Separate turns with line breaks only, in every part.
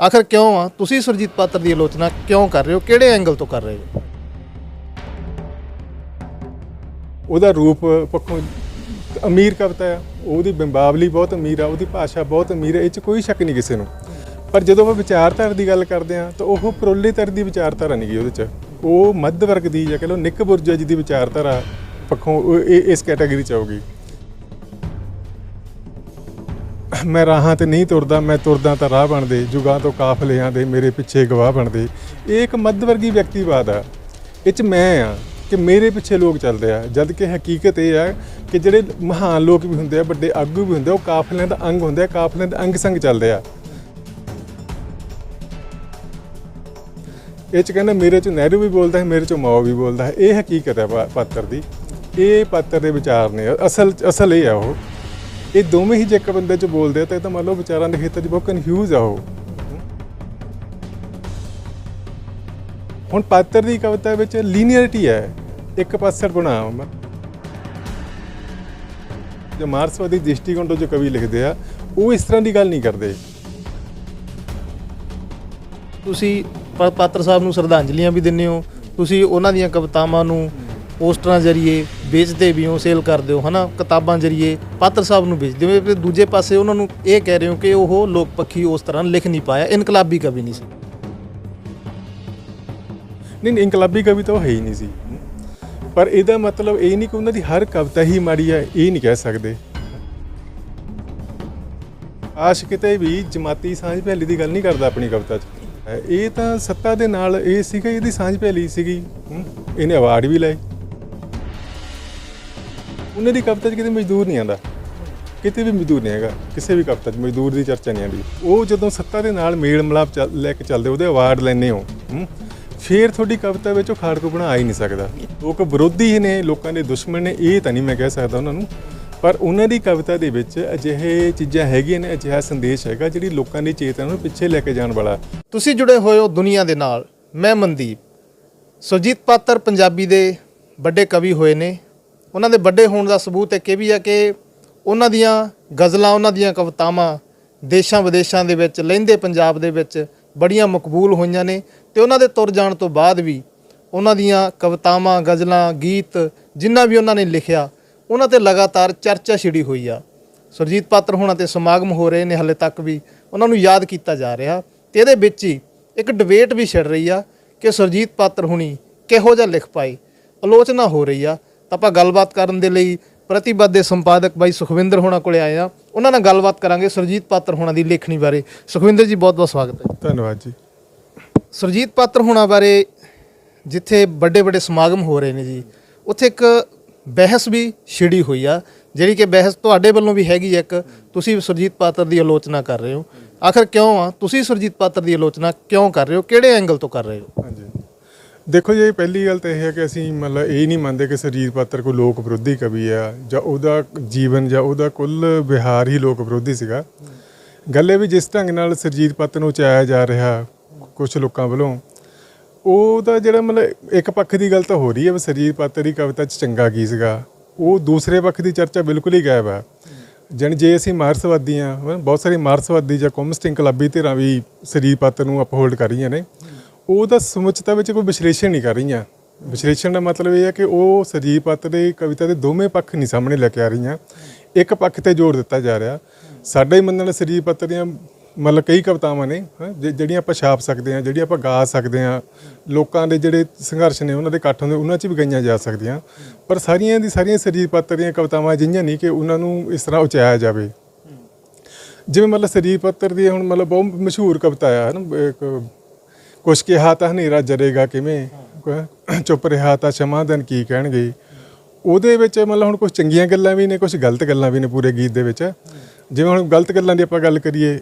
ਆਖਰ ਕਿਉਂ ਆ? ਤੁਸੀਂ ਸੁਰਜੀਤ ਪਾਤਰ ਦੀ ਆਲੋਚਨਾ ਕਿਉਂ ਕਰ ਰਹੇ ਹੋ? ਕਿਹੜੇ ਐਂਗਲ ਤੋਂ ਕਰ ਰਹੇ ਹੋ?
ਉਹਦਾ ਰੂਪ ਪੱਖੋਂ ਅਮੀਰ ਕਵਿਤਾ ਆ। ਉਹਦੀ ਬਿੰਬਾਵਲੀ ਬਹੁਤ ਅਮੀਰ ਆ, ਉਹਦੀ ਭਾਸ਼ਾ ਬਹੁਤ ਅਮੀਰ ਹੈ ਇਹ 'ਚ ਕੋਈ ਸ਼ੱਕ ਨਹੀਂ ਕਿਸੇ ਨੂੰ। ਪਰ ਜਦੋਂ ਆਪਾਂ ਵਿਚਾਰਧਾਰਾ ਦੀ ਗੱਲ ਕਰਦੇ ਆ ਤਾਂ ਉਹ ਪ੍ਰੋਲੇਤਰ ਦੀ ਵਿਚਾਰਧਾਰਾ ਨਹੀਂ ਗਈ ਉਹਦੇ 'ਚ। ਉਹ ਮੱਧ ਵਰਗ ਦੀ ਜਾਂ ਕਹ ਲਓ ਨਿੱਕ ਬੁਰਜਾ ਜੀ ਦੀ ਵਿਚਾਰਧਾਰਾ ਪੱਖੋਂ ਇਹ ਇਸ ਕੈਟਾਗਰੀ 'ਚ ਆਉਗੀ ਮੈਂ ਰਾਹਾਂ ਤੇ ਨਹੀਂ ਤੁਰਦਾ, ਮੈਂ ਤੁਰਦਾ ਤਾਂ ਰਾਹ ਬਣਦੇ, ਜੁਗਾਂ ਤੋਂ ਕਾਫਲਿਆਂ ਦੇ ਮੇਰੇ ਪਿੱਛੇ ਗਵਾਹ ਬਣਦੇ। ਇਹ ਇੱਕ ਮੱਧ ਵਰਗੀ ਵਿਅਕਤੀਵਾਦ ਆ। ਇਹ 'ਚ ਮੈਂ ਆ ਕਿ ਮੇਰੇ ਪਿੱਛੇ ਲੋਕ ਚੱਲਦੇ ਆ। ਜਦ ਕਿ ਹਕੀਕਤ ਇਹ ਆ ਕਿ ਜਿਹੜੇ ਮਹਾਨ ਲੋਕ ਵੀ ਹੁੰਦੇ ਆ, ਵੱਡੇ ਆਗੂ ਵੀ ਹੁੰਦੇ ਆ, ਉਹ ਕਾਫਲਿਆਂ ਦਾ ਅੰਗ ਹੁੰਦੇ ਆ, ਕਾਫਲਿਆਂ ਦੇ ਅੰਗ ਸੰਗ ਚੱਲਦੇ ਆ। ਇਹ ਚ ਕਹਿੰਦਾ ਮੇਰੇ ਚ ਨਹਿਰੂ ਵੀ ਬੋਲਦਾ ਹੈ, ਮੇਰੇ ਚ ਮਾਓ ਵੀ ਬੋਲਦਾ ਹੈ। ਇਹ ਹਕੀਕਤ ਹੈ ਪਾ- ਪਾਤਰ ਦੀ। ਇਹ ਪਾਤਰ ਦੇ ਵਿਚਾਰ ਨੇ। ਅਸਲ ਅਸਲ ਇਹ ਆ ਉਹ। ਇਹ ਦੋਵੇਂ ਹੀ ਜੇ ਇੱਕ ਬੰਦੇ ਚ ਬੋਲਦੇ ਆ ਤਾਂ ਇਹ ਤਾਂ ਮੰਨ ਲਓ ਵਿਚਾਰਾਂ ਦੇ ਖੇਤਰ 'ਚ ਬਹੁਤ ਕਨਫਿਊਜ਼ ਆ ਉਹ। ਹੁਣ ਪਾਤਰ ਦੀ ਕਵਿਤਾ ਵਿੱਚ ਲੀਨੀਅਰਿਟੀ ਹੈ। ਇੱਕ ਪਾਸਰ ਮੈਂ। ਜੋ ਮਾਰਸਵਾਦੀ ਦ੍ਰਿਸ਼ਟੀਕੋਣ ਤੋਂ ਜੋ ਕਵੀ ਲਿਖਦੇ ਆ, ਉਹ ਇਸ ਤਰ੍ਹਾਂ ਦੀ ਗੱਲ ਨਹੀਂ ਕਰਦੇ।
ਤੁਸੀਂ ਪਾ- ਪਾਤਰ ਸਾਹਿਬ ਨੂੰ ਸ਼ਰਧਾਂਜਲੀਆਂ ਵੀ ਦਿੰਦੇ ਹੋ। ਤੁਸੀਂ ਉਹਨਾਂ ਦੀਆਂ ਕਵਿਤਾਵਾਂ ਨੂੰ ਪੋਸਟਰਾਂ ਜ਼ਰੀਏ ਵੇਚਦੇ ਵੀ ਹੋ ਸੇਲ ਕਰਦੇ ਹੋ ਹਨਾ? ਕਿਤਾਬਾਂ ਜ਼ਰੀਏ ਪਾਤਰ ਸਾਹਿਬ ਨੂੰ ਵੇਚਦੇ ਹੋ। ਤੇ ਦੂਜੇ ਪਾਸੇ ਉਹਨਾਂ ਨੂੰ ਇਹ ਕਹਿ ਰਹੇ ਹੋ ਕਿ ਉਹ ਲੋਕ ਪੱਖੀ ਉਸ ਤਰ੍ਹਾਂ ਲਿਖ ਨਹੀਂ ਪਾਇਆ ਇਨਕਲਾਬੀ ਕਵੀ ਨਹੀਂ ਸੀ।
ਨਹੀਂ ਨਹੀਂ ਇਨਕਲਾਬੀ ਤਾਂ ਉਹ ਹੈ ਹੀ ਨਹੀਂ ਸੀ। ਪਰ ਇਹਦਾ ਮਤਲਬ ਇਹ ਨਹੀਂ ਕਿ ਉਹਨਾਂ ਦੀ ਹਰ ਕਵਿਤਾ ਹੀ ਮਾੜੀ ਹੈ ਇਹ ਨਹੀਂ ਕਹਿ ਸਕਦੇ। ਆਸ਼ ਕਿਤੇ ਵੀ ਜਮਾਤੀ ਸਾਂਝ ਭੈਲੀ ਦੀ ਗੱਲ ਨਹੀਂ ਕਰਦਾ ਆਪਣੀ ਕਵਿਤਾ 'ਚ। ਇਹ ਤਾਂ ਸੱਤਾ ਦੇ ਨਾਲ ਇਹ ਸੀਗਾ ਇਹਦੀ ਸਾਂਝ ਭੈਲੀ ਸੀਗੀ। ਹਮ, ਇਹਨੇ ਅਵਾਰਡ ਵੀ ਲਏ। ਉਹਨਾਂ ਦੀ ਕਵਿਤਾ 'ਚ ਕਿਤੇ ਮਜ਼ਦੂਰ ਨਹੀਂ ਆਂਦਾ ਕਿਤੇ ਵੀ ਮਜ਼ਦੂਰ ਨਹੀਂ ਹੈਗਾ ਕਿਸੇ ਵੀ ਕਵਿਤਾ 'ਚ ਮਜ਼ਦੂਰ ਦੀ ਚਰਚਾ ਨਹੀਂ ਆਂਦੀ ਉਹ ਜਦੋਂ ਸੱਤਾ ਦੇ ਨਾਲ ਮੇਲ ਮਿਲਾਪ ਚੱਲ- ਲੈ ਕੇ ਚੱਲਦੇ ਉਹਦੇ ਅਵਾਰਡ ਲੈਣੇ ਹੋ ਹਮ, ਫੇਰ ਤੁਹਾਡੀ ਕਵਿਤਾ ਵਿੱਚ ਉਹ ਖਾੜਕੂ ਬਣਾ ਹੀ ਨਹੀਂ ਸਕਦਾ। ਲੋਕ ਵਿਰੋਧੀ ਹੀ ਨੇ ਲੋਕਾਂ ਦੇ ਦੁਸ਼ਮਣ ਨੇ ਇਹ ਤਾਂ ਨਹੀਂ ਮੈਂ ਕਹਿ ਸਕਦਾ ਉਹਨਾਂ ਨੂੰ। ਪਰ ਉਹਨਾਂ ਦੀ ਕਵਿਤਾ ਦੇ ਵਿੱਚ ਅਜਿਹੇ ਚੀਜ਼ਾਂ ਹੈਗੀਆਂ ਨੇ ਅਜਿਹਾ ਸੰਦੇਸ਼ ਹੈਗਾ ਜਿਹੜੀ ਲੋਕਾਂ ਦੀ ਚੇਤਨਾ ਨੂੰ ਪਿੱਛੇ ਲੈ ਕੇ ਜਾਣ ਵਾਲਾ।
ਤੁਸੀਂ ਜੁੜੇ ਹੋਏ ਹੋ ਦੁਨੀਆ ਦੇ ਨਾਲ ਮੈਂ ਮਨਦੀਪ। ਸੁਰਜੀਤ ਪਾਤਰ ਪੰਜਾਬੀ ਦੇ ਵੱਡੇ ਕਵੀ ਹੋਏ ਨੇ ਉਹਨਾਂ ਦੇ ਵੱਡੇ ਹੋਣ ਦਾ ਸਬੂਤ ਇੱਕ ਇਹ ਵੀ ਹੈ ਕਿ ਉਹਨਾਂ ਦੀਆਂ ਗਜ਼ਲਾਂ, ਉਹਨਾਂ ਦੀਆਂ ਕਵਿਤਾਵਾਂ ਦੇਸ਼ਾਂ ਵਿਦੇਸ਼ਾਂ ਦੇ ਵਿੱਚ ਲਹਿੰਦੇ ਪੰਜਾਬ ਦੇ ਵਿੱਚ ਬੜੀਆਂ ਮਕਬੂਲ ਹੋਈਆਂ ਨੇ ਤੇ ਉਹਨਾਂ ਦੇ ਤੁਰ ਜਾਣ ਤੋਂ ਬਾਅਦ ਵੀ ਉਹਨਾਂ ਦੀਆਂ ਕਵਿਤਾਵਾਂ, ਗਜ਼ਲਾਂ, ਗੀਤ ਜਿੰਨਾ ਵੀ ਉਹਨਾਂ ਨੇ ਲਿਖਿਆ, ਉਹਨਾਂ ਤੇ ਲਗਾਤਾਰ ਚਰਚਾ ਛਿੜੀ ਹੋਈ ਆ। ਸੁਰਜੀਤ ਪਾਤਰ ਹੋਣਾ ਤੇ ਸਮਾਗਮ ਹੋ ਰਹੇ ਨੇ ਹਲੇ ਤੱਕ ਵੀ, ਉਹਨਾਂ ਨੂੰ ਯਾਦ ਕੀਤਾ ਜਾ ਰਿਹਾ ਤੇ ਇਹਦੇ ਵਿੱਚ ਹੀ ਇੱਕ ਡਿਬੇਟ ਵੀ ਛਿੜ ਰਹੀ ਆ ਕਿ ਸੁਰਜੀਤ ਪਾਤਰ ਹੁਣੀ ਕਿਹੋ ਜਿਹਾ ਲਿਖ ਪਾਏ, ਆਲੋਚਨਾ ਹੋ ਰਹੀ ਆ ਤਾਂ ਆਪਾਂ ਗੱਲਬਾਤ ਕਰਨ ਦੇ ਲਈ ਪ੍ਰਤੀਬੱਧ ਦੇ ਸੰਪਾਦਕ ਬਾਈ ਸੁਖਵਿੰਦਰ ਹੋਣਾ ਕੋਲੇ ਆਏ ਆ। ਉਹਨਾਂ ਨਾਲ ਗੱਲਬਾਤ ਕਰਾਂਗੇ ਸੁਰਜੀਤ ਪਾਤਰ ਹੋਣਾ ਦੀ ਲੇਖਣੀ ਬਾਰੇ। ਸੁਖਵਿੰਦਰ ਜੀ ਬਹੁਤ ਬਹੁਤ ਸਵਾਗਤ ਹੈ
ਧੰਨਵਾਦ ਜੀ।
ਸੁਰਜੀਤ ਪਾਤਰ ਹੋਣਾ ਬਾਰੇ ਜਿੱਥੇ ਵੱਡੇ ਵੱਡੇ ਸਮਾਗਮ ਹੋ ਰਹੇ ਨੇ ਜੀ ਉੱਥੇ ਇੱਕ ਬਹਿਸ ਵੀ ਛਿੜੀ ਹੋਈ ਆ ਜਿਹੜੀ ਕਿ ਬਹਿਸ ਤੁਹਾਡੇ ਵੱਲੋਂ ਵੀ ਹੈਗੀ ਇੱਕ। ਤੁਸੀਂ ਸੁਰਜੀਤ ਪਾਤਰ ਦੀ ਆਲੋਚਨਾ ਕਰ ਰਹੇ ਹੋ। ਆਖਰ ਕਿਉਂ ਆ? ਤੁਸੀਂ ਸੁਰਜੀਤ ਪਾਤਰ ਦੀ ਆਲੋਚਨਾ ਕਿਉਂ ਕਰ ਰਹੇ ਹੋ? ਕਿਹੜੇ ਐਂਗਲ ਤੋਂ ਕਰ ਰਹੇ ਹੋ?
ਹਾਂਜੀ। ਦੇਖੋ ਜੀ ਪਹਿਲੀ ਗੱਲ ਤਾਂ ਇਹ ਹੈ ਕਿ ਅਸੀਂ ਮਤਲਬ ਇਹ ਨਹੀਂ ਮੰਨਦੇ ਕਿ ਸਰੀਰ ਪਾਤਰ ਕੋਈ ਲੋਕ ਵਿਰੋਧੀ ਕਵੀ ਆ ਜਾਂ ਉਹਦਾ ਜੀਵਨ ਜਾਂ ਉਹਦਾ ਕੁੱਲ ਵਿਹਾਰ ਹੀ ਲੋਕ ਵਿਰੋਧੀ ਸੀਗਾ। ਗੱਲ ਇਹ ਵੀ ਜਿਸ ਢੰਗ ਨਾਲ ਸਰਜੀਤ ਪਾਤਰ ਨੂੰ ਚਾਇਆ ਜਾ ਰਿਹਾ ਕੁਝ ਲੋਕਾਂ ਵੱਲੋਂ ਉਹ ਤਾਂ ਜਿਹੜਾ ਮਤਲਬ ਇੱਕ ਪੱਖ ਦੀ ਗੱਲ ਤਾਂ ਹੋ ਰਹੀ ਹੈ ਵੀ ਸਰਜੀਤ ਪਾਤਰ ਦੀ ਕਵਿਤਾ 'ਚ ਚੰਗਾ ਕੀ ਸੀਗਾ। ਉਹ ਦੂਸਰੇ ਪੱਖ ਦੀ ਚਰਚਾ ਬਿਲਕੁਲ ਹੀ ਗਾਇਬ ਆ। ਜਣ ਜੇ ਅਸੀਂ ਮਾਰਸਵਾਦੀ ਆ, ਬਹੁਤ ਸਾਰੇ ਮਾਰਸਵਾਦੀ ਜਾਂ ਕਮਿਊਨਿਸਟ ਇਨਕਲਾਬੀ ਧਿਰਾਂ ਵੀ ਸਰੀਰ ਪਾਤਰ ਨੂੰ ਅਪਹੋਲਡ ਕਰ ਰਹੀਆਂ ਨੇ ਉਹਦਾ ਸਮੁੱਚਤਾ ਵਿੱਚ ਕੋਈ ਵਿਸ਼ਲੇਸ਼ਣ ਨਹੀਂ ਕਰ ਰਹੀਆਂ। ਵਿਸ਼ਲੇਸ਼ਣ ਦਾ ਮਤਲਬ ਇਹ ਹੈ ਕਿ ਉਹ ਸਰਜੀਤ ਪਾਤਰ ਦੀ ਕਵਿਤਾ ਦੇ ਦੋਵੇਂ ਪੱਖ ਨਹੀਂ ਸਾਹਮਣੇ ਲੈ ਕੇ ਆ ਰਹੀਆਂ। ਇੱਕ ਪੱਖ ਤੇ ਜ਼ੋਰ ਦਿੱਤਾ ਜਾ ਰਿਹਾ। ਸਾਡਾ ਹੀ ਮੰਨਣ ਸਰਜੀਤ ਪਾਤਰ ਦੀਆਂ ਮਤਲਬ ਕਈ ਕਵਿਤਾਵਾਂ ਨੇ ਹੈਂ, ਜਿ- ਜਿਹੜੀਆਂ ਆਪਾਂ ਛਾਪ ਸਕਦੇ ਹਾਂ ਜਿਹੜੀਆਂ ਆਪਾਂ ਗਾ ਸਕਦੇ ਹਾਂ। ਲੋਕਾਂ ਦੇ ਜਿਹੜੇ ਸੰਘਰਸ਼ ਨੇ ਉਹਨਾਂ ਦੇ ਇਕੱਠ ਹੁੰਦੇ ਉਹਨਾਂ 'ਚ ਵੀ ਗਾਈਆਂ ਜਾ ਸਕਦੀਆਂ। ਪਰ ਸਾਰੀਆਂ ਦੀ ਸਾਰੀਆਂ ਸਰੀਰ ਪਾਤਰ ਦੀਆਂ ਕਵਿਤਾਵਾਂ ਅਜਿਹੀਆਂ ਨਹੀਂ ਕਿ ਉਹਨਾਂ ਨੂੰ ਇਸ ਤਰ੍ਹਾਂ ਉਚਾਇਆ ਜਾਵੇ। ਜਿਵੇਂ ਮਤਲਬ ਸਰੀਰ ਪਾਤਰ ਦੀ ਹੁਣ ਮਤਲਬ ਬਹੁਤ ਮਸ਼ਹੂਰ ਕਵਿਤਾ ਆ ਨਾ ਇੱਕ ਕੁਛ ਕਿਹਾ ਤਾਂ ਹਨੇਰਾ ਜਰੇਗਾ ਕਿਵੇਂ? ਚੁੱਪ ਰਿਹਾ ਤਾਂ ਸਮਾਧਨ ਕੀ ਕਹਿਣਗੇ? ਉਹਦੇ ਵਿੱਚ ਮਤਲਬ ਹੁਣ ਕੁਝ ਚੰਗੀਆਂ ਗੱਲਾਂ ਵੀ ਨੇ ਕੁਝ ਗਲਤ ਗੱਲਾਂ ਵੀ ਨੇ ਪੂਰੇ ਗੀਤ ਦੇ ਵਿੱਚ। ਜਿਵੇਂ ਹੁਣ ਗਲਤ ਗੱਲਾਂ ਦੀ ਆਪਾਂ ਗੱਲ ਕਰੀਏ,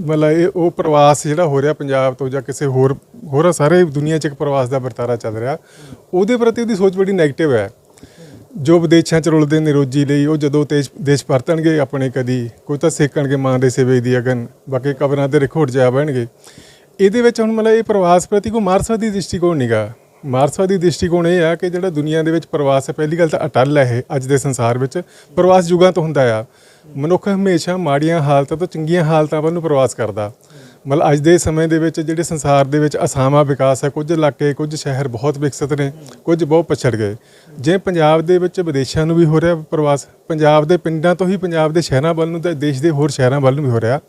ਮਤਲਬ ਇਹ ਉਹ ਪ੍ਰਵਾਸ ਜਿਹੜਾ ਹੋ ਰਿਹਾ ਪੰਜਾਬ ਤੋਂ ਜਾਂ ਕਿਸੇ ਹੋਰ ਹੋਰ ਸਾਰੇ ਦੁਨੀਆ 'ਚ ਇੱਕ ਪ੍ਰਵਾਸ ਦਾ ਵਰਤਾਰਾ ਚੱਲ ਰਿਹਾ, ਉਹਦੇ ਪ੍ਰਤੀ ਉਹਦੀ ਸੋਚ ਬੜੀ ਨੈਗੇਟਿਵ ਹੈ। ਜੋ ਵਿਦੇਸ਼ਾਂ ਚ ਰੁਲਦੇ ਨੇ ਰੋਜੀ ਲਈ, ਉਹ ਜਦੋਂ ਦੇਸ਼ ਦੇਸ਼ ਪਰਤਣਗੇ ਆਪਣੇ ਕਦੀ, ਕੋਈ ਤਾਂ ਸੇਕਣਗੇ ਮਾਂ ਦੇ ਸੇਵੇ ਦੀ ਅਗਨ, ਬਾਕੀ ਕਬਰਾਂ ਤੇ ਰਿਖੋੜ ਜਾ ਬਹਿਣਗੇ ਇਹਦੇ ਵਿੱਚ ਹੁਣ ਮਤਲਬ ਇਹ ਪ੍ਰਵਾਸ ਪ੍ਰਤੀ ਕੋਈ ਮਾਰਸਵਾਦੀ ਦ੍ਰਿਸ਼ਟੀਕੋਣ ਨਹੀਂਗਾ ਮਾਰਸਵਾਦੀ ਦ੍ਰਿਸ਼ਟੀਕੋਣ ਇਹ ਆ ਕਿ ਜਿਹੜਾ ਦੁਨੀਆ ਦੇ ਵਿੱਚ ਪ੍ਰਵਾਸ ਹੈ, ਪਹਿਲੀ ਗੱਲ ਤਾਂ ਅਟਲ ਹੈ ਇਹ ਅੱਜ ਦੇ ਸੰਸਾਰ ਵਿੱਚ। ਪ੍ਰਵਾਸ ਯੁਗਾਂ ਤੋਂ ਹੁੰਦਾ ਆ। ਮਨੁੱਖ ਹਮੇਸ਼ਾ ਮਾੜੀਆਂ ਹਾਲਤਾਂ ਤੋਂ ਚੰਗੀਆਂ ਹਾਲਤਾਂ ਵੱਲ ਨੂੰ ਪ੍ਰਵਾਸ ਕਰਦਾ। ਮਤਲਬ ਅੱਜ ਦੇ ਸਮੇਂ ਦੇ ਵਿੱਚ ਜਿਹੜੇ ਸੰਸਾਰ ਦੇ ਵਿੱਚ ਅਸਾਮਾ ਵਿਕਾਸ ਹੈ, ਕੁਝ ਇਲਾਕੇ, ਕੁਝ ਸ਼ਹਿਰ ਬਹੁਤ ਵਿਕਸਿਤ ਨੇ, ਕੁਝ ਬਹੁਤ ਪਛੜ ਗਏ। ਜੇ ਪੰਜਾਬ ਦੇ ਵਿੱਚ ਵਿਦੇਸ਼ਾਂ ਨੂੰ ਵੀ ਹੋ ਰਿਹਾ ਪ੍ਰਵਾਸ, ਪੰਜਾਬ ਦੇ ਪਿੰਡਾਂ ਤੋਂ ਹੀ ਪੰਜਾਬ ਦੇ ਸ਼ਹਿਰਾਂ ਵੱਲ ਨੂੰ ਤੇ ਦੇਸ਼ ਦੇ ਹੋਰ ਸ਼ਹਿਰਾਂ ਵੱਲ ਨੂੰ ਵੀ ਹੋ ਰਿਹਾ।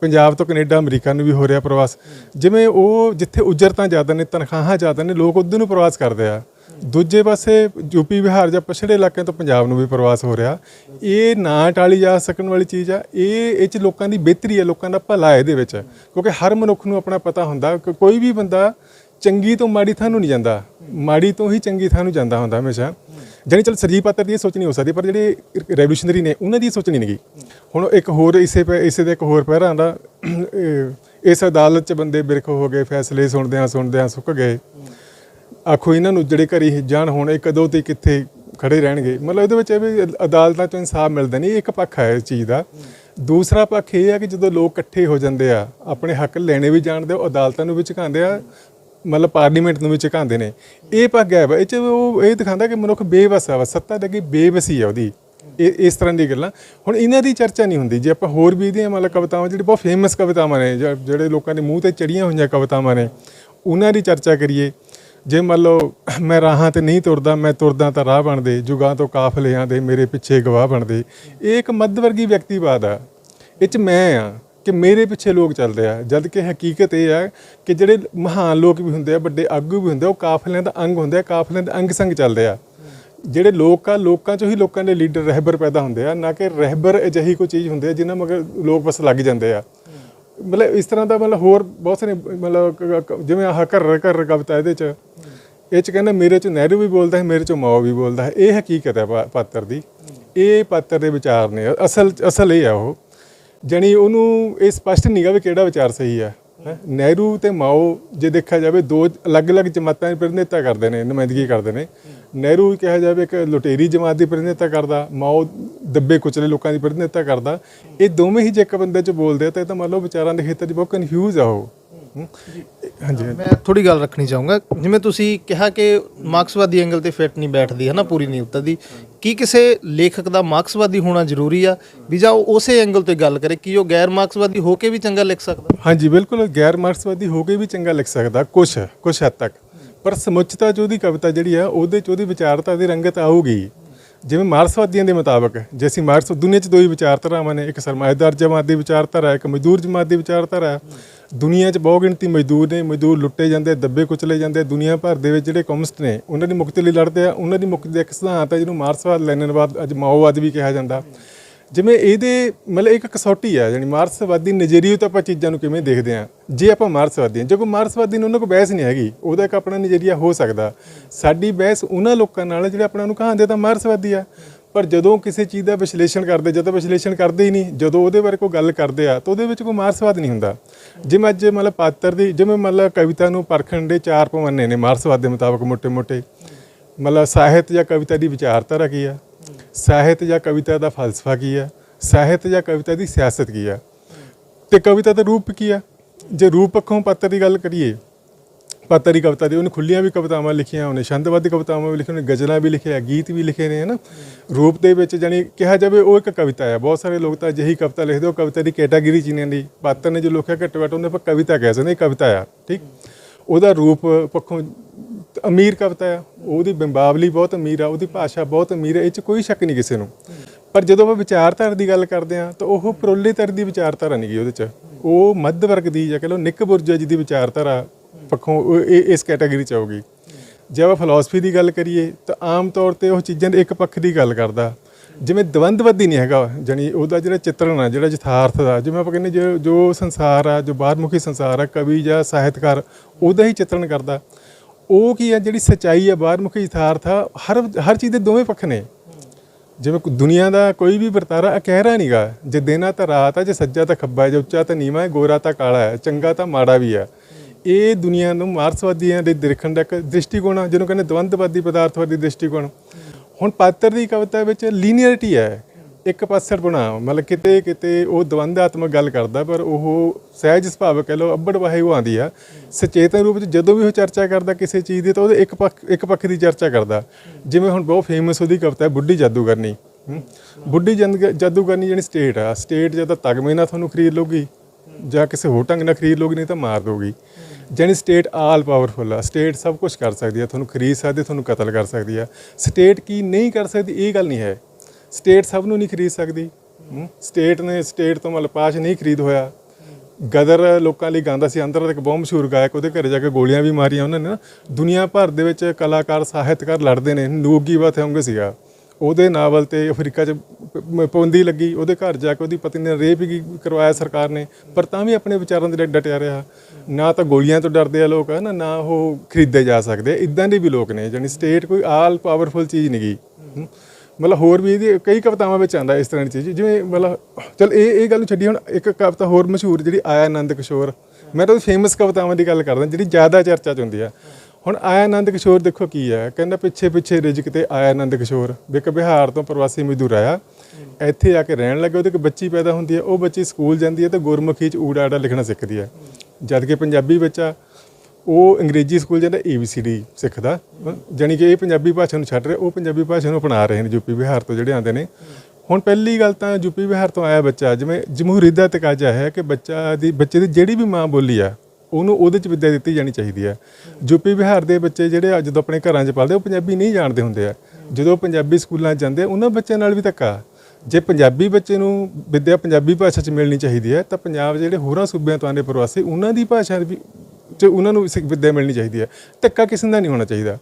ਪੰਜਾਬ ਤੋਂ ਕੈਨੇਡਾ, ਅਮਰੀਕਾ ਨੂੰ ਵੀ ਹੋ ਰਿਹਾ ਪ੍ਰਵਾਸ। ਜਿਵੇਂ ਉਹ ਜਿੱਥੇ ਉਜਰਤਾਂ ਜ਼ਿਆਦਾ ਨੇ, ਤਨਖਾਹਾਂ ਜ਼ਿਆਦਾ ਨੇ, ਲੋਕ ਉਧਰ ਨੂੰ ਪ੍ਰਵਾਸ ਕਰਦੇ ਆ। ਦੂਜੇ ਪਾਸੇ ਯੂਪੀ ਬਿਹਾਰ ਜਾਂ ਪਛੜੇ ਇਲਾਕਿਆਂ ਤੋਂ ਪੰਜਾਬ ਨੂੰ ਵੀ ਪ੍ਰਵਾਸ ਹੋ ਰਿਹਾ। ਇਹ ਨਾ ਟਾਲੀ ਜਾ ਸਕਣ ਵਾਲੀ ਚੀਜ਼ ਆ। ਇਹ ਇਹ ਚ ਲੋਕਾਂ ਦੀ ਬਿਹਤਰੀ ਹੈ ਲੋਕਾਂ ਦਾ ਭਲਾ ਇਹਦੇ ਵਿੱਚ। ਕਿਉਂਕਿ ਹਰ ਮਨੁੱਖ ਨੂੰ ਆਪਣਾ ਪਤਾ ਹੁੰਦਾ। ਕਿ, ਕੋਈ ਵੀ ਬੰਦਾ ਚੰਗੀ ਤੋਂ ਮਾੜੀ ਥਾਂ ਨੂੰ ਨਹੀਂ ਜਾਂਦਾ। ਮਾੜੀ ਤੋਂ ਹੀ ਚੰਗੀ ਥਾਂ ਨੂੰ ਜਾਂਦਾ ਹੁੰਦਾ ਹਮੇਸ਼ਾ। ਜਾਨੀ ਚਲ ਸਰਜੀਤ ਪਾਤਰ ਦੀ ਇਹ ਸੋਚ ਨਹੀਂ ਹੋ ਸਕਦੀ, ਪਰ ਜਿਹੜੇ ਰੈਵੋਲੂਸ਼ਨਰੀ ਨੇ, ਉਹਨਾਂ ਦੀ ਸੋਚ ਨਹੀਂ ਨਗੀ ਹੁਣ ਇੱਕ ਹੋਰ ਇਸੇ ਪੈ- ਇਸੇ ਦੇ ਇੱਕ ਹੋਰ ਪਹਿਰਾ ਆਂਦਾ ਇਸ ਅਦਾਲਤ 'ਚ ਬੰਦੇ ਬਿਰਖ ਹੋ ਗਏ, ਫੈਸਲੇ ਸੁਣਦਿਆਂ ਸੁਣਦਿਆਂ ਸੁੱਕ ਗਏ। ਆਖੋ ਇਹਨਾਂ ਨੂੰ ਜਿਹੜੇ ਘਰੀ ਜਾਣ ਹੁਣ, ਇਹ ਕਦੋਂ ਤੇ ਕਿੱਥੇ ਖੜੇ ਰਹਿਣਗੇ? ਮਤਲਬ ਇਹਦੇ ਵਿੱਚ ਇਹ ਵੀ ਅਦਾਲਤਾਂ ਚੋਂ ਇਨਸਾਫ ਮਿਲਦਾ ਨਹੀਂ ਇੱਕ ਪੱਖ ਹੈ ਇਸ ਚੀਜ਼ ਦਾ। ਦੂਸਰਾ ਪੱਖ ਇਹ ਹੈ ਕਿ ਜਦੋਂ ਲੋਕ ਇਕੱਠੇ ਹੋ ਜਾਂਦੇ ਆ, ਆਪਣੇ ਹੱਕ ਲੈਣੇ ਵੀ ਜਾਣਦੇ ਉਹ ਅਦਾਲਤਾਂ ਨੂੰ ਵੀ ਝੁਕਾਉਂਦੇ ਆ ਮਤਲਬ ਪਾਰਲੀਮੈਂਟ ਨੂੰ ਵੀ ਝੁਕਾਉਂਦੇ ਨੇ। ਇਹ ਪੱਖ ਹੈ ਇਹ ਚ ਉਹ ਇਹ ਦਿਖਾਉਂਦਾ ਕਿ ਮਨੁੱਖ ਬੇਵਸ ਆ ਵਾ, ਸੱਤਾ ਦੇ ਅੱਗੇ ਬੇਵਸੀ ਆ ਉਹਦੀ। ਇਹ ਇਸ ਤਰ੍ਹਾਂ ਦੀ ਗੱਲਾਂ। ਹੁਣ ਇਹਨਾਂ ਦੀ ਚਰਚਾ ਨਹੀਂ ਹੁੰਦੀ। ਜੇ ਆਪਾਂ ਹੋਰ ਵੀ ਇਹਦੀਆਂ ਮਤਲਬ ਕਵਿਤਾਵਾਂ ਜਿਹੜੀ ਬਹੁਤ ਫੇਮਸ ਕਵਿਤਾਵਾਂ ਨੇ ਜਾਂ ਜਿਹੜੇ ਲੋਕਾਂ ਦੇ ਮੂੰਹ ਤੇ ਚੜੀਆਂ ਹੋਈਆਂ ਕਵਿਤਾਵਾਂ ਨੇ ਉਹਨਾਂ ਦੀ ਚਰਚਾ ਕਰੀਏ। ਜੇ ਮੰਨ ਲਓ ਮੈਂ ਰਾਹਾਂ ਤੇ ਨਹੀਂ ਤੁਰਦਾ ਮੈਂ ਤੁਰਦਾ ਤਾਂ ਰਾਹ ਬਣਦੇ ਜੁਗਾਂ ਤੋਂ ਕਾਫਲੇ ਦੇ ਮੇਰੇ ਪਿੱਛੇ ਗਵਾਹ ਬਣਦੇ ਇਹ ਇੱਕ ਮੱਧ ਵਰਗੀ ਵਿਅਕਤੀਵਾਦ ਆ। ਇਹ ਚ ਮੈਂ ਆ। ਕਿ ਮੇਰੇ ਪਿੱਛੇ ਲੋਕ ਚੱਲਦੇ ਆ, ਜਦ ਕਿ ਹਕੀਕਤ ਇਹ ਆ ਕਿ ਜਿਹੜੇ ਮਹਾਨ ਲੋਕ ਵੀ ਹੁੰਦੇ ਆ, ਵੱਡੇ ਆਗੂ ਵੀ ਹੁੰਦੇ ਆ, ਉਹ ਕਾਫਲਿਆਂ ਦਾ ਅੰਗ ਹੁੰਦੇ ਆ, ਕਾਫਲਿਆਂ ਦੇ ਅੰਗ ਸੰਗ ਚੱਲਦੇ ਆ। ਜਿਹੜੇ ਲੋਕ ਆ, ਲੋਕਾਂ ਚੋਂ ਹੀ ਲੋਕਾਂ ਦੇ ਲੀਡਰ, ਰਹਿਬਰ ਪੈਦਾ ਹੁੰਦੇ ਆ, ਨਾ ਕਿ ਰਹਿਬਰ ਅਜਿਹੀ ਕੋਈ ਚੀਜ਼ ਹੁੰਦੀ ਆ, ਜਿਨ੍ਹਾਂ ਮਗਰ ਲੋਕ ਬਸ ਲੱਗ ਜਾਂਦੇ ਆ। ਮਤਲਬ ਇਸ ਤਰ੍ਹਾਂ ਦਾ ਮਤਲਬ ਹੋਰ ਬਹੁਤ ਸਾਰੇ ਮਤਲਬ ਜਿਵੇਂ ਆਹ ਘਰ ਘਰ ਕਵਿਤਾ ਇਹਦੇ ਚ, ਇਹ ਚ ਕਹਿੰਦਾ ਮੇਰੇ ਚ ਨਹਿਰੂ ਵੀ ਬੋਲਦਾ ਹੈ, ਮੇਰੇ ਚ ਮਾਓ ਵੀ ਬੋਲਦਾ ਹੈ। ਇਹ ਹਕੀਕਤ ਹੈ ਪਾ- ਪਾਤਰ ਦੀ। ਇਹ ਪਾਤਰ ਦੇ ਵਿਚਾਰ ਨੇ, ਅਸਲ ਅਸਲ ਇਹ ਆ ਉਹ। ਜਣੀ ਉਹਨੂੰ ਇਹ ਸਪਸ਼ਟ ਨਹੀਂਗਾ ਵੀ ਕਿਹੜਾ ਵਿਚਾਰ ਸਹੀ ਹੈ? ਨਹਿਰੂ ਤੇ ਮਾਓ ਜੇ ਦੇਖਿਆ ਜਾਵੇ, ਦੋ ਅਲੱਗ-ਅਲੱਗ ਜਮਾਤਾਂ ਦੀ ਪ੍ਰਤੀਨਿਧਤਾ ਕਰਦੇ ਨੇ, ਨੁਮਾਇੰਦਗੀ ਕਰਦੇ ਨੇ। ਨਹਿਰੂ ਕਿਹਾ ਜਾਵੇ ਇੱਕ ਲੁਟੇਰੀ ਜਮਾਤ ਦੀ ਪ੍ਰਤੀਨਿਧਤਾ ਕਰਦਾ, ਮਾਓ ਦੱਬੇ ਕੁਚਲੇ ਲੋਕਾਂ ਦੀ ਪ੍ਰਤੀਨਿਧਤਾ ਕਰਦਾ। ਇਹ ਦੋਵੇਂ ਹੀ ਜੇ ਇੱਕ ਬੰਦੇ ਚ ਬੋਲਦੇ ਆ, ਤਾਂ ਇਹ ਤਾਂ ਮੰਨ ਲਓ ਵਿਚਾਰਾਂ ਦੇ ਖੇਤਰ 'ਚ ਬਹੁਤ ਕਨਫਿਊਜ਼ ਆ ਉਹ। ਹਾਂਜੀ
ਮੈਂ ਥੋੜੀ ਗੱਲ ਰੱਖਣੀ ਚਾਹੂੰਗਾ, ਜਿਵੇਂ ਤੁਸੀਂ ਕਿਹਾ ਕਿ ਮਾਰਕਸਵਾਦੀ ਐਂਗਲ ਤੇ ਫਿੱਟ ਨਹੀਂ ਬੈਠਦੀ ਹੈ ਨਾ ਪੂਰੀ ਨਹੀਂ ਉਤਰਦੀ ਕੀ ਕਿਸੇ ਲੇਖਕ ਦਾ ਮਾਰਕਸਵਾਦੀ ਹੋਣਾ ਜ਼ਰੂਰੀ ਆ? ਵੀ ਜਾਂ ਉਹ ਉਸੇ ਐਂਗਲ 'ਤੇ ਗੱਲ ਕਰੇ ਕਿ ਉਹ ਗੈਰ ਮਾਰਕਸਵਾਦੀ ਹੋ ਕੇ ਵੀ ਚੰਗਾ ਲਿਖ ਸਕਦਾ?
ਹਾਂਜੀ, ਬਿਲਕੁਲ ਗੈਰ ਮਾਰਕਸਵਾਦੀ ਹੋ ਕੇ ਵੀ ਚੰਗਾ ਲਿਖ ਸਕਦਾ, ਕੁਛ ਕੁਛ ਹੱਦ ਤੱਕ। ਪਰ ਸਮੁੱਚਤਾ ਚ ਉਹਦੀ ਕਵਿਤਾ ਜਿਹੜੀ ਆ, ਉਹਦੇ ਚ ਉਹਦੀ ਵਿਚਾਰਤਾ ਦੀ ਰੰਗਤ ਆਊਗੀ। ਜਿਵੇਂ ਮਾਰਕਸਵਾਦੀਆਂ ਦੇ ਮੁਤਾਬਕ, ਜੇ ਅਸੀਂ ਮਾਰਕਸ ਦੁਨੀਆ 'ਚ ਦੋ ਹੀ ਵਿਚਾਰਧਾਰਾਵਾਂ ਨੇ, ਇੱਕ ਸਰਮਾਏਦਾਰ ਜਮਾਤ ਦੀ ਵਿਚਾਰਧਾਰਾ ਇੱਕ ਮਜ਼ਦੂਰ ਜਮਾਤ ਦੀ ਵਿਚਾਰਧਾਰਾ ਦੁਨੀਆ 'ਚ ਬਹੁ ਗਿਣਤੀ ਮਜ਼ਦੂਰ ਨੇ, ਮਜ਼ਦੂਰ ਲੁੱਟੇ ਜਾਂਦੇ, ਦੱਬੇ ਕੁਚਲੇ ਜਾਂਦੇ, ਦੁਨੀਆ ਭਰ ਦੇ ਵਿੱਚ ਜਿਹੜੇ ਕਮਿਊਨਿਸਟ ਨੇ, ਉਹਨਾਂ ਦੀ ਮੁਕਤੀ ਲਈ ਲੜਦੇ ਆ, ਉਹਨਾਂ ਦੀ ਮੁਕਤੀ ਦਾ ਇੱਕ ਸਿਧਾਂਤ ਹੈ ਜਿਹਨੂੰ ਮਾਰਕਸਵਾਦ, ਲੈਨਨਵਾਦ, ਅੱਜ ਮਾਓਵਾਦ ਵੀ ਕਿਹਾ ਜਾਂਦਾ। ਜਿਵੇਂ ਇਹਦੇ ਮਤਲਬ ਇੱਕ ਕਸੌਟੀ ਆ ਯਾਨੀ ਮਾਰਸਵਾਦੀ ਨਜ਼ਰੀਏ ਤੋਂ ਆਪਾਂ ਚੀਜ਼ਾਂ ਨੂੰ ਕਿਵੇਂ ਦੇਖਦੇ ਆ ਜੇ ਆਪਾਂ ਮਾਰਸਵਾਦੀ ਆ ਜੇ ਕੋਈ ਮਾਰਕਸਵਾਦੀ ਨੂੰ ਉਹਨਾਂ ਕੋਲ ਬਹਿਸ ਨਹੀਂ ਹੈਗੀ, ਉਹਦਾ ਇੱਕ ਆਪਣਾ ਨਜ਼ਰੀਆ ਹੋ ਸਕਦਾ। ਸਾਡੀ ਬਹਿਸ ਉਹਨਾਂ ਲੋਕਾਂ ਨਾਲ ਜਿਹੜੇ ਆਪਣਾ ਨੂੰ ਕਹਾਂਦੇ ਤਾਂ ਮਾਰਸਵਾਦੀ ਆ। ਪਰ ਜਦੋਂ ਕਿਸੇ ਚੀਜ਼ ਦਾ ਵਿਸ਼ਲੇਸ਼ਣ ਕਰਦੇ, ਜਦੋਂ ਵਿਸ਼ਲੇਸ਼ਣ ਕਰਦੇ ਹੀ ਨਹੀਂ, ਜਦੋਂ ਉਹਦੇ ਬਾਰੇ ਕੋਈ ਗੱਲ ਕਰਦੇ ਆ, ਤਾਂ ਉਹਦੇ ਵਿੱਚ ਕੋਈ ਮਾਰਸਵਾਦ ਨਹੀਂ ਹੁੰਦਾ। ਜਿਵੇਂ ਅੱਜ ਮਤਲਬ ਪਾਤਰ ਦੀ, ਜਿਵੇਂ ਮਤਲਬ ਕਵਿਤਾ ਨੂੰ ਪਰਖਣ ਦੇ ਚਾਰ ਪਵੰਨੇ ਨੇ ਮਾਰਸਵਾਦ ਦੇ ਮੁਤਾਬਕ ਮੋٹے ਮੋٹے ਮਤਲਬ ਸਾਹਿਤ ਜਾਂ ਕਵਿਤਾ ਦੀ ਵਿਚਾਰਧਾਰਾ ਕੀ ਆ? ਸਾਹਿਤ ਜਾਂ ਕਵਿਤਾ ਦਾ ਫਲਸਫਾ ਕੀ ਆ ਸਾਹਿਤ ਜਾਂ ਕਵਿਤਾ ਦੀ ਸਿਆਸਤ ਕੀ ਆ ਤੇ ਕਵਿਤਾ ਦਾ ਰੂਪ ਕੀ ਆ ਜੇ ਰੂਪ ਪੱਖੋਂ ਪਾਤਰ ਦੀ ਗੱਲ ਕਰੀਏ, ਪਾਤਰ ਦੀ ਕਵਿਤਾ ਦੀ, ਉਹਨੇ ਖੁੱਲੀਆਂ ਵੀ ਕਵਿਤਾਵਾਂ ਲਿਖੀਆਂ, ਉਹਨੇ ਛੰਦਬੱਧ ਕਵਿਤਾਵਾਂ ਵੀ ਲਿਖੀਆਂ, ਉਹਨੇ ਗਜ਼ਲਾਂ ਵੀ ਲਿਖਿਆ, ਗੀਤ ਵੀ ਲਿਖੇ ਨੇ, ਹਨਾ? ਰੂਪ ਦੇ ਵਿੱਚ ਜਾਨੀ ਕਿਹਾ ਜਾਵੇ ਉਹ ਇੱਕ ਕਵਿਤਾ ਹੈ। ਬਹੁਤ ਸਾਰੇ ਲੋਕ ਤਾਂ ਅਜਿਹੀ ਕਵਿਤਾ ਲਿਖਦੇ, ਉਹ ਕਵਿਤਾ ਦੀ ਕੈਟਾਗਰੀ ਚ ਹੀ ਨਹੀਂ ਪਾਤਰ ਨੇ ਜੋ ਲਿਖਿਆ ਘੱਟੋ ਘੱਟ ਉਹਨੇ ਆਪਾਂ ਕਵਿਤਾ ਕਹਿ ਸਕਦੇ ਕਵਿਤਾ ਆ, ਠੀਕ? ਉਹਦਾ ਰੂਪ ਪੱਖੋਂ ਅਮੀਰ ਕਵਿਤਾ ਆ, ਉਹਦੀ ਬਿੰਬਾਵਲੀ ਬਹੁਤ ਅਮੀਰ ਆ, ਉਹਦੀ ਭਾਸ਼ਾ ਬਹੁਤ ਅਮੀਰ ਹੈ ਇਹ ਚ ਕੋਈ ਸ਼ੱਕ ਨਹੀਂ ਕਿਸੇ ਨੂੰ। ਪਰ ਜਦੋਂ ਆਪਾਂ ਵਿਚਾਰਧਾਰਾ ਦੀ ਗੱਲ ਕਰਦੇ ਆ ਤਾਂ ਉਹ ਪ੍ਰੋਲੇਟਰ ਦੀ ਵਿਚਾਰਧਾਰਾ ਨਹੀਂ ਗੀ ਉਹਦੇ ਚ। ਉਹ ਮੱਧ ਵਰਗ ਦੀ ਜਾਂ ਕਹ ਲਓ ਨਿੱਕ ਬੁਰਜਵਾਜੀ ਦੀ ਵਿਚਾਰਧਾਰਾ ਪੱਖੋਂ ਇਹ ਇਸ ਕੈਟਾਗਰੀ ਚ ਆਊਗੀ। ਜੇ ਆਪਾਂ ਫਿਲਾਸਫੀ ਦੀ ਗੱਲ ਕਰੀਏ, ਤਾਂ ਆਮ ਤੌਰ ਤੇ ਉਹ ਚੀਜ਼ਾਂ ਦੇ ਇੱਕ ਪੱਖ ਦੀ ਗੱਲ ਕਰਦਾ। ਜਿਵੇਂ ਦਵੰਦਵਾਦੀ ਨਹੀਂ ਹੈਗਾ ਜਾਨੀ ਉਹਦਾ ਜਿਹੜਾ ਚਿੱਤਰਣ ਆ, ਜਿਹੜਾ ਯਥਾਰਥ ਦਾ, ਜਿਵੇਂ ਆਪਾਂ ਕਹਿੰਦੇ ਜੋ ਜੋ ਸੰਸਾਰ ਆ, ਜੋ ਬਾਹਰਮੁਖੀ ਸੰਸਾਰ ਆ, ਕਵੀ ਜਾਂ ਸਾਹਿਤਕਾਰ, ਉਹਦਾ ਹੀ ਚਿੱਤਰਣ ਕਰਦਾ। ਉਹ ਕੀ ਆ, ਜਿਹੜੀ ਸਚਾਈ ਆ, ਬਾਹਰਮੁਖੀ ਯਥਾਰਥ ਆ ਹਰ ਹਰ ਚੀਜ਼ ਦੇ ਦੋਵੇਂ ਪੱਖ ਨੇ। ਜਿਵੇਂ ਦੁਨੀਆ ਦਾ ਕੋਈ ਵੀ ਵਰਤਾਰਾ ਅਕਹਿਰਾ ਨਹੀਂਗਾ ਜੇ ਦੇਣਾ ਤਾਂ ਰਾਤ ਆ, ਜੇ ਸੱਜਾ ਤਾਂ ਖੱਬਾ ਹੈ ਜੇ ਉੱਚਾ ਤਾਂ ਨੀਵਾਂ ਹੈ ਗੋਰਾ ਤਾਂ ਕਾਲਾ ਹੈ ਚੰਗਾ ਤਾਂ ਮਾੜਾ ਵੀ ਹੈ ਇਹ ਦੁਨੀਆ ਨੂੰ ਮਾਰਸਵਾਦੀਆਂ ਦੇ ਦੇਖਣ ਦਾ ਇੱਕ ਦ੍ਰਿਸ਼ਟੀਕੋਣ ਆ, ਜਿਹਨੂੰ ਕਹਿੰਦੇ ਦਵੰਦਵਾਦੀ ਪਦਾਰਥਵਾਦੀ ਦ੍ਰਿਸ਼ਟੀਕੋਣ। ਹੁਣ ਪਾਤਰ ਦੀ ਕਵਿਤਾ ਵਿੱਚ ਲੀਨੀਅਰਿਟੀ ਹੈ ਇੱਕ ਪਾਸੜ ਬਣਾ ਮਤਲਬ ਕਿਤੇ ਕਿਤੇ ਉਹ ਦਵੰਦਾਤਮਕ ਗੱਲ ਕਰਦਾ, ਪਰ ਉਹ ਸਹਿਜ ਸੁਭਾਵ ਕਹਿ ਲਓ, ਅੱਬੜ ਵਾਹੇ ਉਹ ਆਂਦੀ ਆ। ਸਚੇਤਨ ਰੂਪ ਵਿੱਚ ਜਦੋਂ ਵੀ ਉਹ ਚਰਚਾ ਕਰਦਾ ਕਿਸੇ ਚੀਜ਼ ਦੀ, ਤਾਂ ਉਹਦੇ ਇੱਕ ਪੱਖ ਇੱਕ ਪੱਖ ਦੀ ਚਰਚਾ ਕਰਦਾ। ਜਿਵੇਂ ਹੁਣ ਬਹੁਤ ਫੇਮਸ ਉਹਦੀ ਕਵਿਤਾ ਹੈ, ਬੁੱਢੀ ਜਾਦੂਗਰਨੀ। ਬੁੱਢੀ ਜੰਦ- ਜਾਦੂਗਰਨੀ ਜਿਹੜੀ ਸਟੇਟ ਆ ਸਟੇਟ ਜਦੋਂ ਤਗਮੇ ਨਾਲ ਤੁਹਾਨੂੰ ਖਰੀਦ ਲਊਗੀ, ਜਾਂ ਕਿਸੇ ਹੋਰ ਢੰਗ ਨਾਲ ਖਰੀਦ ਲੋਗੇ ਨਹੀਂ ਤਾਂ ਮਾਰ ਦੋਗੀ ਜਾਨੀ ਸਟੇਟ ਆਲ ਪਾਵਰਫੁਲ ਆ ਸਟੇਟ ਸਭ ਕੁਝ ਕਰ ਸਕਦੀ ਆ, ਤੁਹਾਨੂੰ ਖਰੀਦ ਸਕਦੀ ਤੁਹਾਨੂੰ ਕਤਲ ਕਰ ਸਕਦੀ ਆ। ਸਟੇਟ ਕੀ ਨਹੀਂ ਕਰ ਸਕਦੀ, ਇਹ ਗੱਲ ਨਹੀਂ ਹੈ। ਸਟੇਟ ਸਭ ਨੂੰ ਨਹੀਂ ਖਰੀਦ ਸਕਦੀ। ਸਟੇਟ ਨੇ ਸਟੇਟ ਤੋਂ ਮਤਲਬ ਪਾਸ਼ ਨਹੀਂ ਖਰੀਦ ਹੋਇਆ। ਗਦਰ ਲੋਕਾਂ ਲਈ ਗਾਉਂਦਾ ਸੀ ਅੰਦਰ ਇੱਕ ਬਹੁਤ ਮਸ਼ਹੂਰ ਗਾਇਕ ਉਹਦੇ ਘਰੇ ਜਾ ਕੇ ਗੋਲੀਆਂ ਵੀ ਮਾਰੀਆਂ ਉਹਨਾਂ ਨੇ ਨਾ। ਦੁਨੀਆ ਭਰ ਦੇ ਵਿੱਚ ਕਲਾਕਾਰ ਸਾਹਿਤਕਾਰ ਲੜਦੇ ਨੇ ਨੂਗੀ ਬਾਥੋਂਗੇ ਸੀਗਾ। ਉਹਦੇ ਨਾਵਲ ਤੇ ਅਫਰੀਕਾ 'ਚ ਪਾਬੰਦੀ ਲੱਗੀ ਉਹਦੇ ਘਰ ਜਾ ਕੇ ਉਹਦੀ ਪਤਨੀ ਨੇ ਰੇਪ ਵੀ ਕਰਵਾਇਆ ਸਰਕਾਰ ਨੇ ਪਰ ਤਾਂ ਵੀ ਆਪਣੇ ਵਿਚਾਰਾਂ ਦੇ ਡਟਿਆ ਰਿਹਾ। ਨਾ ਤਾਂ ਗੋਲੀਆਂ ਤੋਂ ਡਰਦੇ ਆ ਲੋਕ ਨਾ ਨਾ ਉਹ ਖਰੀਦੇ ਜਾ ਸਕਦੇ ਇਦਾਂ ਦੇ ਵੀ ਲੋਕ ਨੇ ਜਾਨੀ ਸਟੇਟ ਕੋਈ ਆਲ ਪਾਵਰਫੁਲ ਚੀਜ਼ ਨਹੀਂ ਗਈ ਮਤਲਬ ਹੋਰ ਵੀ ਇਹਦੀ ਕਈ ਕਵਿਤਾਵਾਂ ਵਿੱਚ ਆਂਦਾ ਇਸ ਤਰ੍ਹਾਂ ਦੀ ਚੀਜ਼, ਜਿਵੇਂ ਮਤਲਬ, ਚਲ ਇਹ ਇਹ ਗੱਲ ਛੱਡੀ ਹੁਣ ਇੱਕ ਕਵਿਤਾ ਹੋਰ ਮਸ਼ਹੂਰ ਜਿਹੜੀ ਆਇਆ ਆਨੰਦ ਕਿਸ਼ੋਰ, ਮੈਂ ਤਾਂ ਫੇਮਸ ਕਵਿਤਾਵਾਂ ਦੀ ਗੱਲ ਕਰਦਾ, ਜਿਹੜੀ ਜ਼ਿਆਦਾ ਚਰਚਾ 'ਚ ਹੁੰਦੀ ਆ। ਹੁਣ ਆਇਆ ਆਨੰਦ ਕਿਸ਼ੋਰ ਦੇਖੋ ਕੀ ਹੈ ਕਹਿੰਦਾ ਪਿੱਛੇ ਪਿੱਛੇ ਰਿਜਕ ਤੇ ਆਇਆ ਆਨੰਦ ਕਿਸ਼ੋਰ, ਵੀ ਇੱਕ ਬਿਹਾਰ ਤੋਂ ਪ੍ਰਵਾਸੀ ਮਜ਼ਦੂਰ ਆਇਆ, ਇੱਥੇ ਆ ਕੇ ਰਹਿਣ ਲੱਗਾ, ਉਹਦੇ ਇੱਕ ਬੱਚੀ ਪੈਦਾ ਹੁੰਦੀ ਹੈ ਉਹ ਬੱਚੀ ਸਕੂਲ ਜਾਂਦੀ ਹੈ ਤੇ ਗੁਰਮੁਖੀ ਚ ਊੜਾ ਆੜਾ ਲਿਖਣਾ ਸਿੱਖਦੀ ਹੈ ਜਦ ਕਿ ਪੰਜਾਬੀ ਬੱਚਾ ਉਹ ਅੰਗਰੇਜ਼ੀ ਸਕੂਲ ਜਾਂਦਾ ABCD ਸਿੱਖਦਾ। ਜਾਣੀ ਕਿ ਇਹ ਪੰਜਾਬੀ ਭਾਸ਼ਾ ਨੂੰ ਛੱਡ ਰਿਹਾ, ਉਹ ਪੰਜਾਬੀ ਭਾਸ਼ਾ ਨੂੰ ਅਪਣਾ ਰਹੇ ਨੇ ਯੂਪੀ ਬਿਹਾਰ ਤੋਂ ਜਿਹੜੇ ਆਉਂਦੇ ਨੇ। ਹੁਣ ਪਹਿਲੀ ਗੱਲ ਤਾਂ ਯੂਪੀ ਬਿਹਾਰ ਤੋਂ ਆਇਆ ਬੱਚਾ, ਜਿਵੇਂ ਜਮਹੂਰੀ ਦਾ ਤਕਾਜ਼ਾ ਹੈ ਕਿ ਬੱਚਾ ਦੀ, ਬੱਚੇ ਦੀ ਜਿਹੜੀ ਵੀ ਮਾਂ ਬੋਲੀ ਆ, ਉਹਨੂੰ ਉਹਦੇ ਚ ਵਿੱਦਿਆ ਦਿੱਤੀ ਜਾਣੀ ਚਾਹੀਦੀ ਹੈ ਯੂਪੀ ਬਿਹਾਰ ਦੇ ਬੱਚੇ ਜਿਹੜੇ ਅੱਜ ਜਦੋਂ ਆਪਣੇ ਘਰਾਂ 'ਚ ਪਲਦੇ, ਉਹ ਪੰਜਾਬੀ ਨਹੀਂ ਜਾਣਦੇ ਹੁੰਦੇ ਆ। ਜਦੋਂ ਪੰਜਾਬੀ ਸਕੂਲਾਂ 'ਚ ਜਾਂਦੇ, ਉਹਨਾਂ ਬੱਚਿਆਂ ਨਾਲ ਵੀ ਧੱਕਾ। ਜੇ ਪੰਜਾਬੀ ਬੱਚੇ ਨੂੰ ਵਿੱਦਿਆ ਪੰਜਾਬੀ ਭਾਸ਼ਾ 'ਚ ਮਿਲਣੀ ਚਾਹੀਦੀ ਹੈ, ਤਾਂ ਪੰਜਾਬ ਜਿਹੜੇ ਹੋਰਾਂ ਸੂਬਿਆਂ ਤੋਂ ਆਉਂਦੇ ਪ੍ਰਵਾਸੀ, ਉਹਨਾਂ ਦੀ ਭਾਸ਼ਾ ਵੀ 'ਚ ਉਹਨਾਂ ਨੂੰ ਸਿੱਖ ਵਿੱਦਿਆ ਮਿਲਣੀ ਚਾਹੀਦੀ ਹੈ। ਧੱਕਾ ਕਿਸੇ ਦਾ ਨਹੀਂ ਹੋਣਾ ਚਾਹੀਦਾ।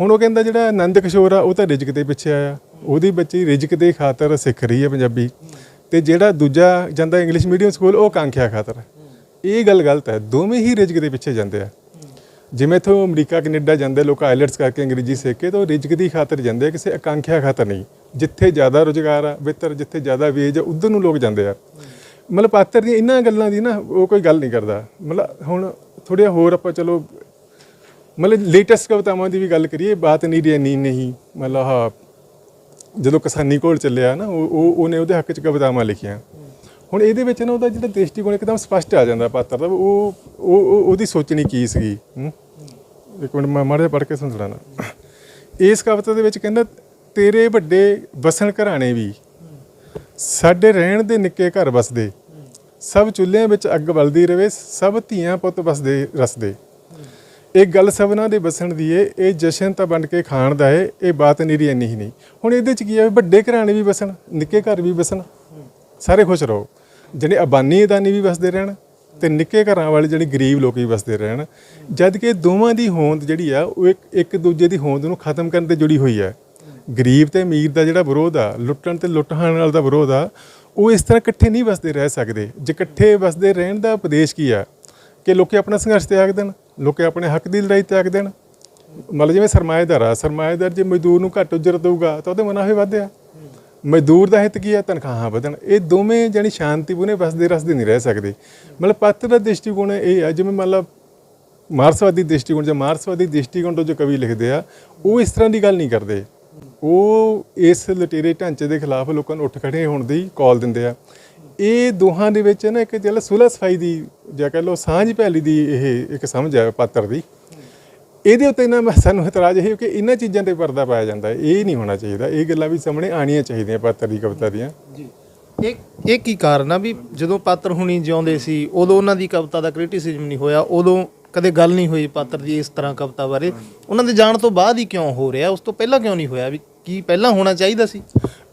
ਹੁਣ ਉਹ ਕਹਿੰਦਾ ਜਿਹੜਾ ਆਨੰਦ ਕਿਸ਼ੋਰ ਆ, ਉਹ ਤਾਂ ਰਿਜਕ ਦੇ ਪਿੱਛੇ ਆਇਆ। ਉਹਦੀ ਬੱਚੀ ਰਿਜਕ ਦੇ ਖਾਤਰ ਸਿੱਖ ਰਹੀ ਹੈ ਪੰਜਾਬੀ। ਤੇ ਜਿਹੜਾ ਦੂਜਾ ਜਾਂਦਾ ਇੰਗਲਿਸ਼ ਮੀਡੀਅਮ ਸਕੂਲ ਉਹ ਕਾਂਖਿਆ ਖਾਤਰ। ਇਹ ਗੱਲ ਗਲਤ ਹੈ। ਦੋਵੇਂ ਹੀ ਰਿਜਕ ਦੇ ਪਿੱਛੇ ਜਾਂਦੇ ਆ। ਜਿਵੇਂ ਇੱਥੋਂ ਅਮਰੀਕਾ, ਕੈਨੇਡਾ ਜਾਂਦੇ ਲੋਕ ਆਈਲੈਟਸ ਕਰਕੇ ਅੰਗਰੇਜ਼ੀ ਸਿੱਖ ਕੇ, ਤਾਂ ਉਹ ਰਿਜਕ ਦੀ ਖਾਤਰ ਜਾਂਦੇ ਕਿਸੇ ਆਕਾਂਖਿਆ ਖਾਤਰ ਨਹੀਂ। ਜਿੱਥੇ ਜ਼ਿਆਦਾ ਰੁਜ਼ਗਾਰ ਆ, ਬਿਹਤਰ, ਜਿੱਥੇ ਜ਼ਿਆਦਾ ਵੇਜ ਆ, ਉਧਰ ਨੂੰ ਲੋਕ ਜਾਂਦੇ ਆ। ਮਤਲਬ ਪਾਤਰ ਦੀਆਂ ਇਹਨਾਂ ਗੱਲਾਂ ਦੀ ਨਾ, ਉਹ ਕੋਈ ਗੱਲ ਨਹੀਂ ਕਰਦਾ। ਮਤਲਬ ਹੁਣ ਥੋੜ੍ਹਾ ਹੋਰ ਆਪਾਂ ਚਲੋ, ਮਤਲਬ ਲੇਟੈਸਟ ਕਵਿਤਾਵਾਂ ਦੀ ਵੀ ਗੱਲ ਕਰੀਏ, ਬਾਤ ਨਹੀਂ ਰਹੀ ਨਹੀਂ ਨਹੀਂ, ਮਤਲਬ ਹਾਂ ਜਦੋਂ ਕਿਸਾਨੀ ਕੋਲ ਚੱਲਿਆ ਨਾ, ਉਹ, ਉਹ- ਉਹਨੇ ਉਹਦੇ ਹੱਕ 'ਚ ਕਵਿਤਾਵਾਂ ਲਿਖੀਆਂ। ਹੁਣ ਇਹਦੇ ਵਿੱਚ ਨਾ ਉਹਦਾ ਜਿਹੜਾ ਦ੍ਰਿਸ਼ਟੀਕੋਣ ਇੱਕਦਮ ਸਪਸ਼ਟ ਆ ਜਾਂਦਾ ਪਾਤਰ ਦਾ, ਉਹ ਉਹ, ਉਹ- ਉਹਦੀ ਸੋਚਣੀ ਕੀ ਸੀਗੀ? ਹੂੰ? ਇੱਕ ਮਿੰਟ, ਮੈਂ ਮਾੜਾ ਜਿਹਾ ਪੜ੍ਹ ਕੇ ਸੁਣਾਣਾ ਇਸ ਕਵਿਤਾ ਦੇ ਵਿੱਚ ਕਹਿੰਦਾ, ਤੇਰੇ ਵੱਡੇ ਵਸਣ ਘਰਾਣੇ ਵੀ, ਸਾਡੇ ਰਹਿਣ ਦੇ ਨਿੱਕੇ ਘਰ ਵਸਦੇ ਸਭ ਚੁੱਲ੍ਹਿਆਂ ਵਿੱਚ ਅੱਗ ਬਲਦੀ ਰਵੇ, ਸਭ ਧੀਆਂ ਪੁੱਤ ਵਸਦੇ, ਰਸਦੇ। ਇਹ ਗੱਲ ਸਭਨਾਂ ਦੇ ਵਸਣ ਦੀ ਏ, ਇਹ ਜਸ਼ਨ ਤਾਂ ਬਣ ਕੇ ਖਾਣ ਦਾ ਏ, ਇਹ ਬਾਤ ਨੀਰੀ ਇੰਨੀ ਹੀ ਨਹੀਂ। ਹੁਣ ਇਹਦੇ ਚ ਕੀ ਹੈ ਵੱਡੇ ਘਰਾਣੇ ਵੀ ਵਸਣ, ਨਿੱਕੇ ਘਰ ਵੀ ਵਸਣ, ਸਾਰੇ ਖੁਸ਼ ਰਹੋ। ਜਿਹੜੇ ਅਬਾਨੀ ਅਦਾਨੀ ਵੀ ਵਸਦੇ ਰਹਿਣ ਤੇ ਨਿੱਕੇ ਘਰਾਂ ਵਾਲੇ ਜਿਹੜੇ ਗਰੀਬ ਲੋਕ ਵੀ ਵਸਦੇ ਰਹਿਣ, ਜਦ ਕਿ ਦੋਵਾਂ ਦੀ ਹੋਂਦ ਜਿਹੜੀ ਆ, ਉਹ ਇੱਕ ਇੱਕ ਦੂਜੇ ਦੀ ਹੋਂਦ ਨੂੰ ਖਤਮ ਕਰਨ ਤੇ ਜੁੜੀ ਹੋਈ ਹੈ ਗਰੀਬ ਤੇ ਅਮੀਰ ਦਾ ਜਿਹੜਾ ਵਿਰੋਧ ਆ, ਲੁੱਟਣ ਤੇ ਲੁੱਟ ਖਾਣ ਵਾਲ ਦਾ ਵਿਰੋਧ ਆ ਉਹ ਇਸ ਤਰ੍ਹਾਂ ਇਕੱਠੇ ਨਹੀਂ ਵਸਦੇ ਰਹਿ ਸਕਦੇ। ਜੇ ਇਕੱਠੇ ਵਸਦੇ ਰਹਿਣ ਦਾ ਉਪਦੇਸ਼ ਕੀ ਆ? ਕਿ ਲੋਕੀ ਆਪਣਾ ਸੰਘਰਸ਼ ਤਿਆਗ ਦੇਣ, ਲੋਕੀ ਆਪਣੇ ਹੱਕ ਦੀ ਲੜਾਈ ਤਿਆਗ ਦੇਣ। ਮਤਲਬ ਜਿਵੇਂ ਸਰਮਾਏਦਾਰ ਆ, ਸਰਮਾਏਦਾਰ ਜੇ ਮਜ਼ਦੂਰ ਨੂੰ ਘੱਟ ਉਜਰਤ ਦੇਊਗਾ, ਤਾਂ ਉਹਦੇ ਮੁਨਾਫੇ ਵਧਿਆ ਮਜ਼ਦੂਰ ਦਾ ਹਿੱਤ ਕੀ ਹੈ ਤਨਖਾਹਾਂ ਵਧਣ। ਇਹ ਦੋਵੇਂ ਜਾਨੀ ਸ਼ਾਂਤੀਪੂਰਨ ਵਸਦੇ ਰਸਦੇ ਨਹੀਂ ਰਹਿ ਸਕਦੇ। ਮਤਲਬ ਪਾਤਰ ਦਾ ਦ੍ਰਿਸ਼ਟੀਕੋਣ ਇਹ ਆ, ਜਿਵੇਂ ਮਤਲਬ ਮਾਰਸਵਾਦੀ ਦ੍ਰਿਸ਼ਟੀਕੋਣ ਜਾਂ ਮਾਰਸਵਾਦੀ ਦ੍ਰਿਸ਼ਟੀਕੋਣ ਤੋਂ ਜੋ ਕਵੀ ਲਿਖਦੇ ਆ, ਉਹ ਇਸ ਤਰ੍ਹਾਂ ਦੀ ਗੱਲ ਨਹੀਂ ਕਰਦੇ। ਉਹ ਇਸ ਲਟੇਰੇ ਢਾਂਚੇ ਦੇ ਖਿਲਾਫ ਲੋਕਾਂ ਨੂੰ ਉੱਠ ਖੜੇ ਹੋਣ ਦੀ ਕਾਲ ਦਿੰਦੇ ਆ। ਇਹ ਦੋਹਾਂ ਦੇ ਵਿੱਚ ਨਾ ਇੱਕ ਜਿਹੜਾ ਸੁਲਹ ਸਫ਼ਾਈ ਦੀ ਜਾਂ ਕਹ ਲਓ ਸਾਂਝ ਭੈਲੀ ਦੀ ਇਹ ਇੱਕ ਸਮਝ ਆ ਪਾਤਰ ਦੀ। ਇਹਦੇ ਉੱਤੇ ਨਾ ਸਾਨੂੰ ਇਤਰਾਜ਼ ਇਹ ਹੈ ਕਿ ਇਹਨਾਂ ਚੀਜ਼ਾਂ ਤੇ ਪਰਦਾ ਪਾਇਆ ਜਾਂਦਾ ਇਹ ਨਹੀਂ ਹੋਣਾ ਚਾਹੀਦਾ। ਇਹ ਗੱਲਾਂ ਵੀ ਸਾਹਮਣੇ ਆਣੀਆਂ ਚਾਹੀਦੀਆਂ ਪਾਤਰ ਦੀ ਕਵਿਤਾ ਦੀਆਂ।
ਜੀ। ਇਹ ਇਹ ਕੀ ਕਾਰਨ ਆ ਵੀ ਜਦੋਂ ਪਾਤਰ ਹੁਣੀ ਜਿਉਂਦੇ ਸੀ, ਉਦੋਂ ਉਹਨਾਂ ਦੀ ਕਵਿਤਾ ਦਾ ਕ੍ਰਿਟਿਸਿਜ਼ਮ ਨਹੀਂ ਹੋਇਆ, ਉਦੋਂ ਕਦੇ ਗੱਲ ਨਹੀਂ ਹੋਈ ਪਾਤਰ ਦੀ ਇਸ ਤਰ੍ਹਾਂ ਕਵਿਤਾ ਬਾਰੇ? ਉਹਨਾਂ ਦੇ ਜਾਣ ਤੋਂ ਬਾਅਦ ਹੀ ਕਿਉਂ ਹੋ ਰਿਹਾ? ਉਸ ਤੋਂ ਪਹਿਲਾਂ ਕਿਉਂ ਨਹੀਂ ਹੋਇਆ ਵੀ ਕੀ ਪਹਿਲਾਂ ਹੋਣਾ ਚਾਹੀਦਾ ਸੀ?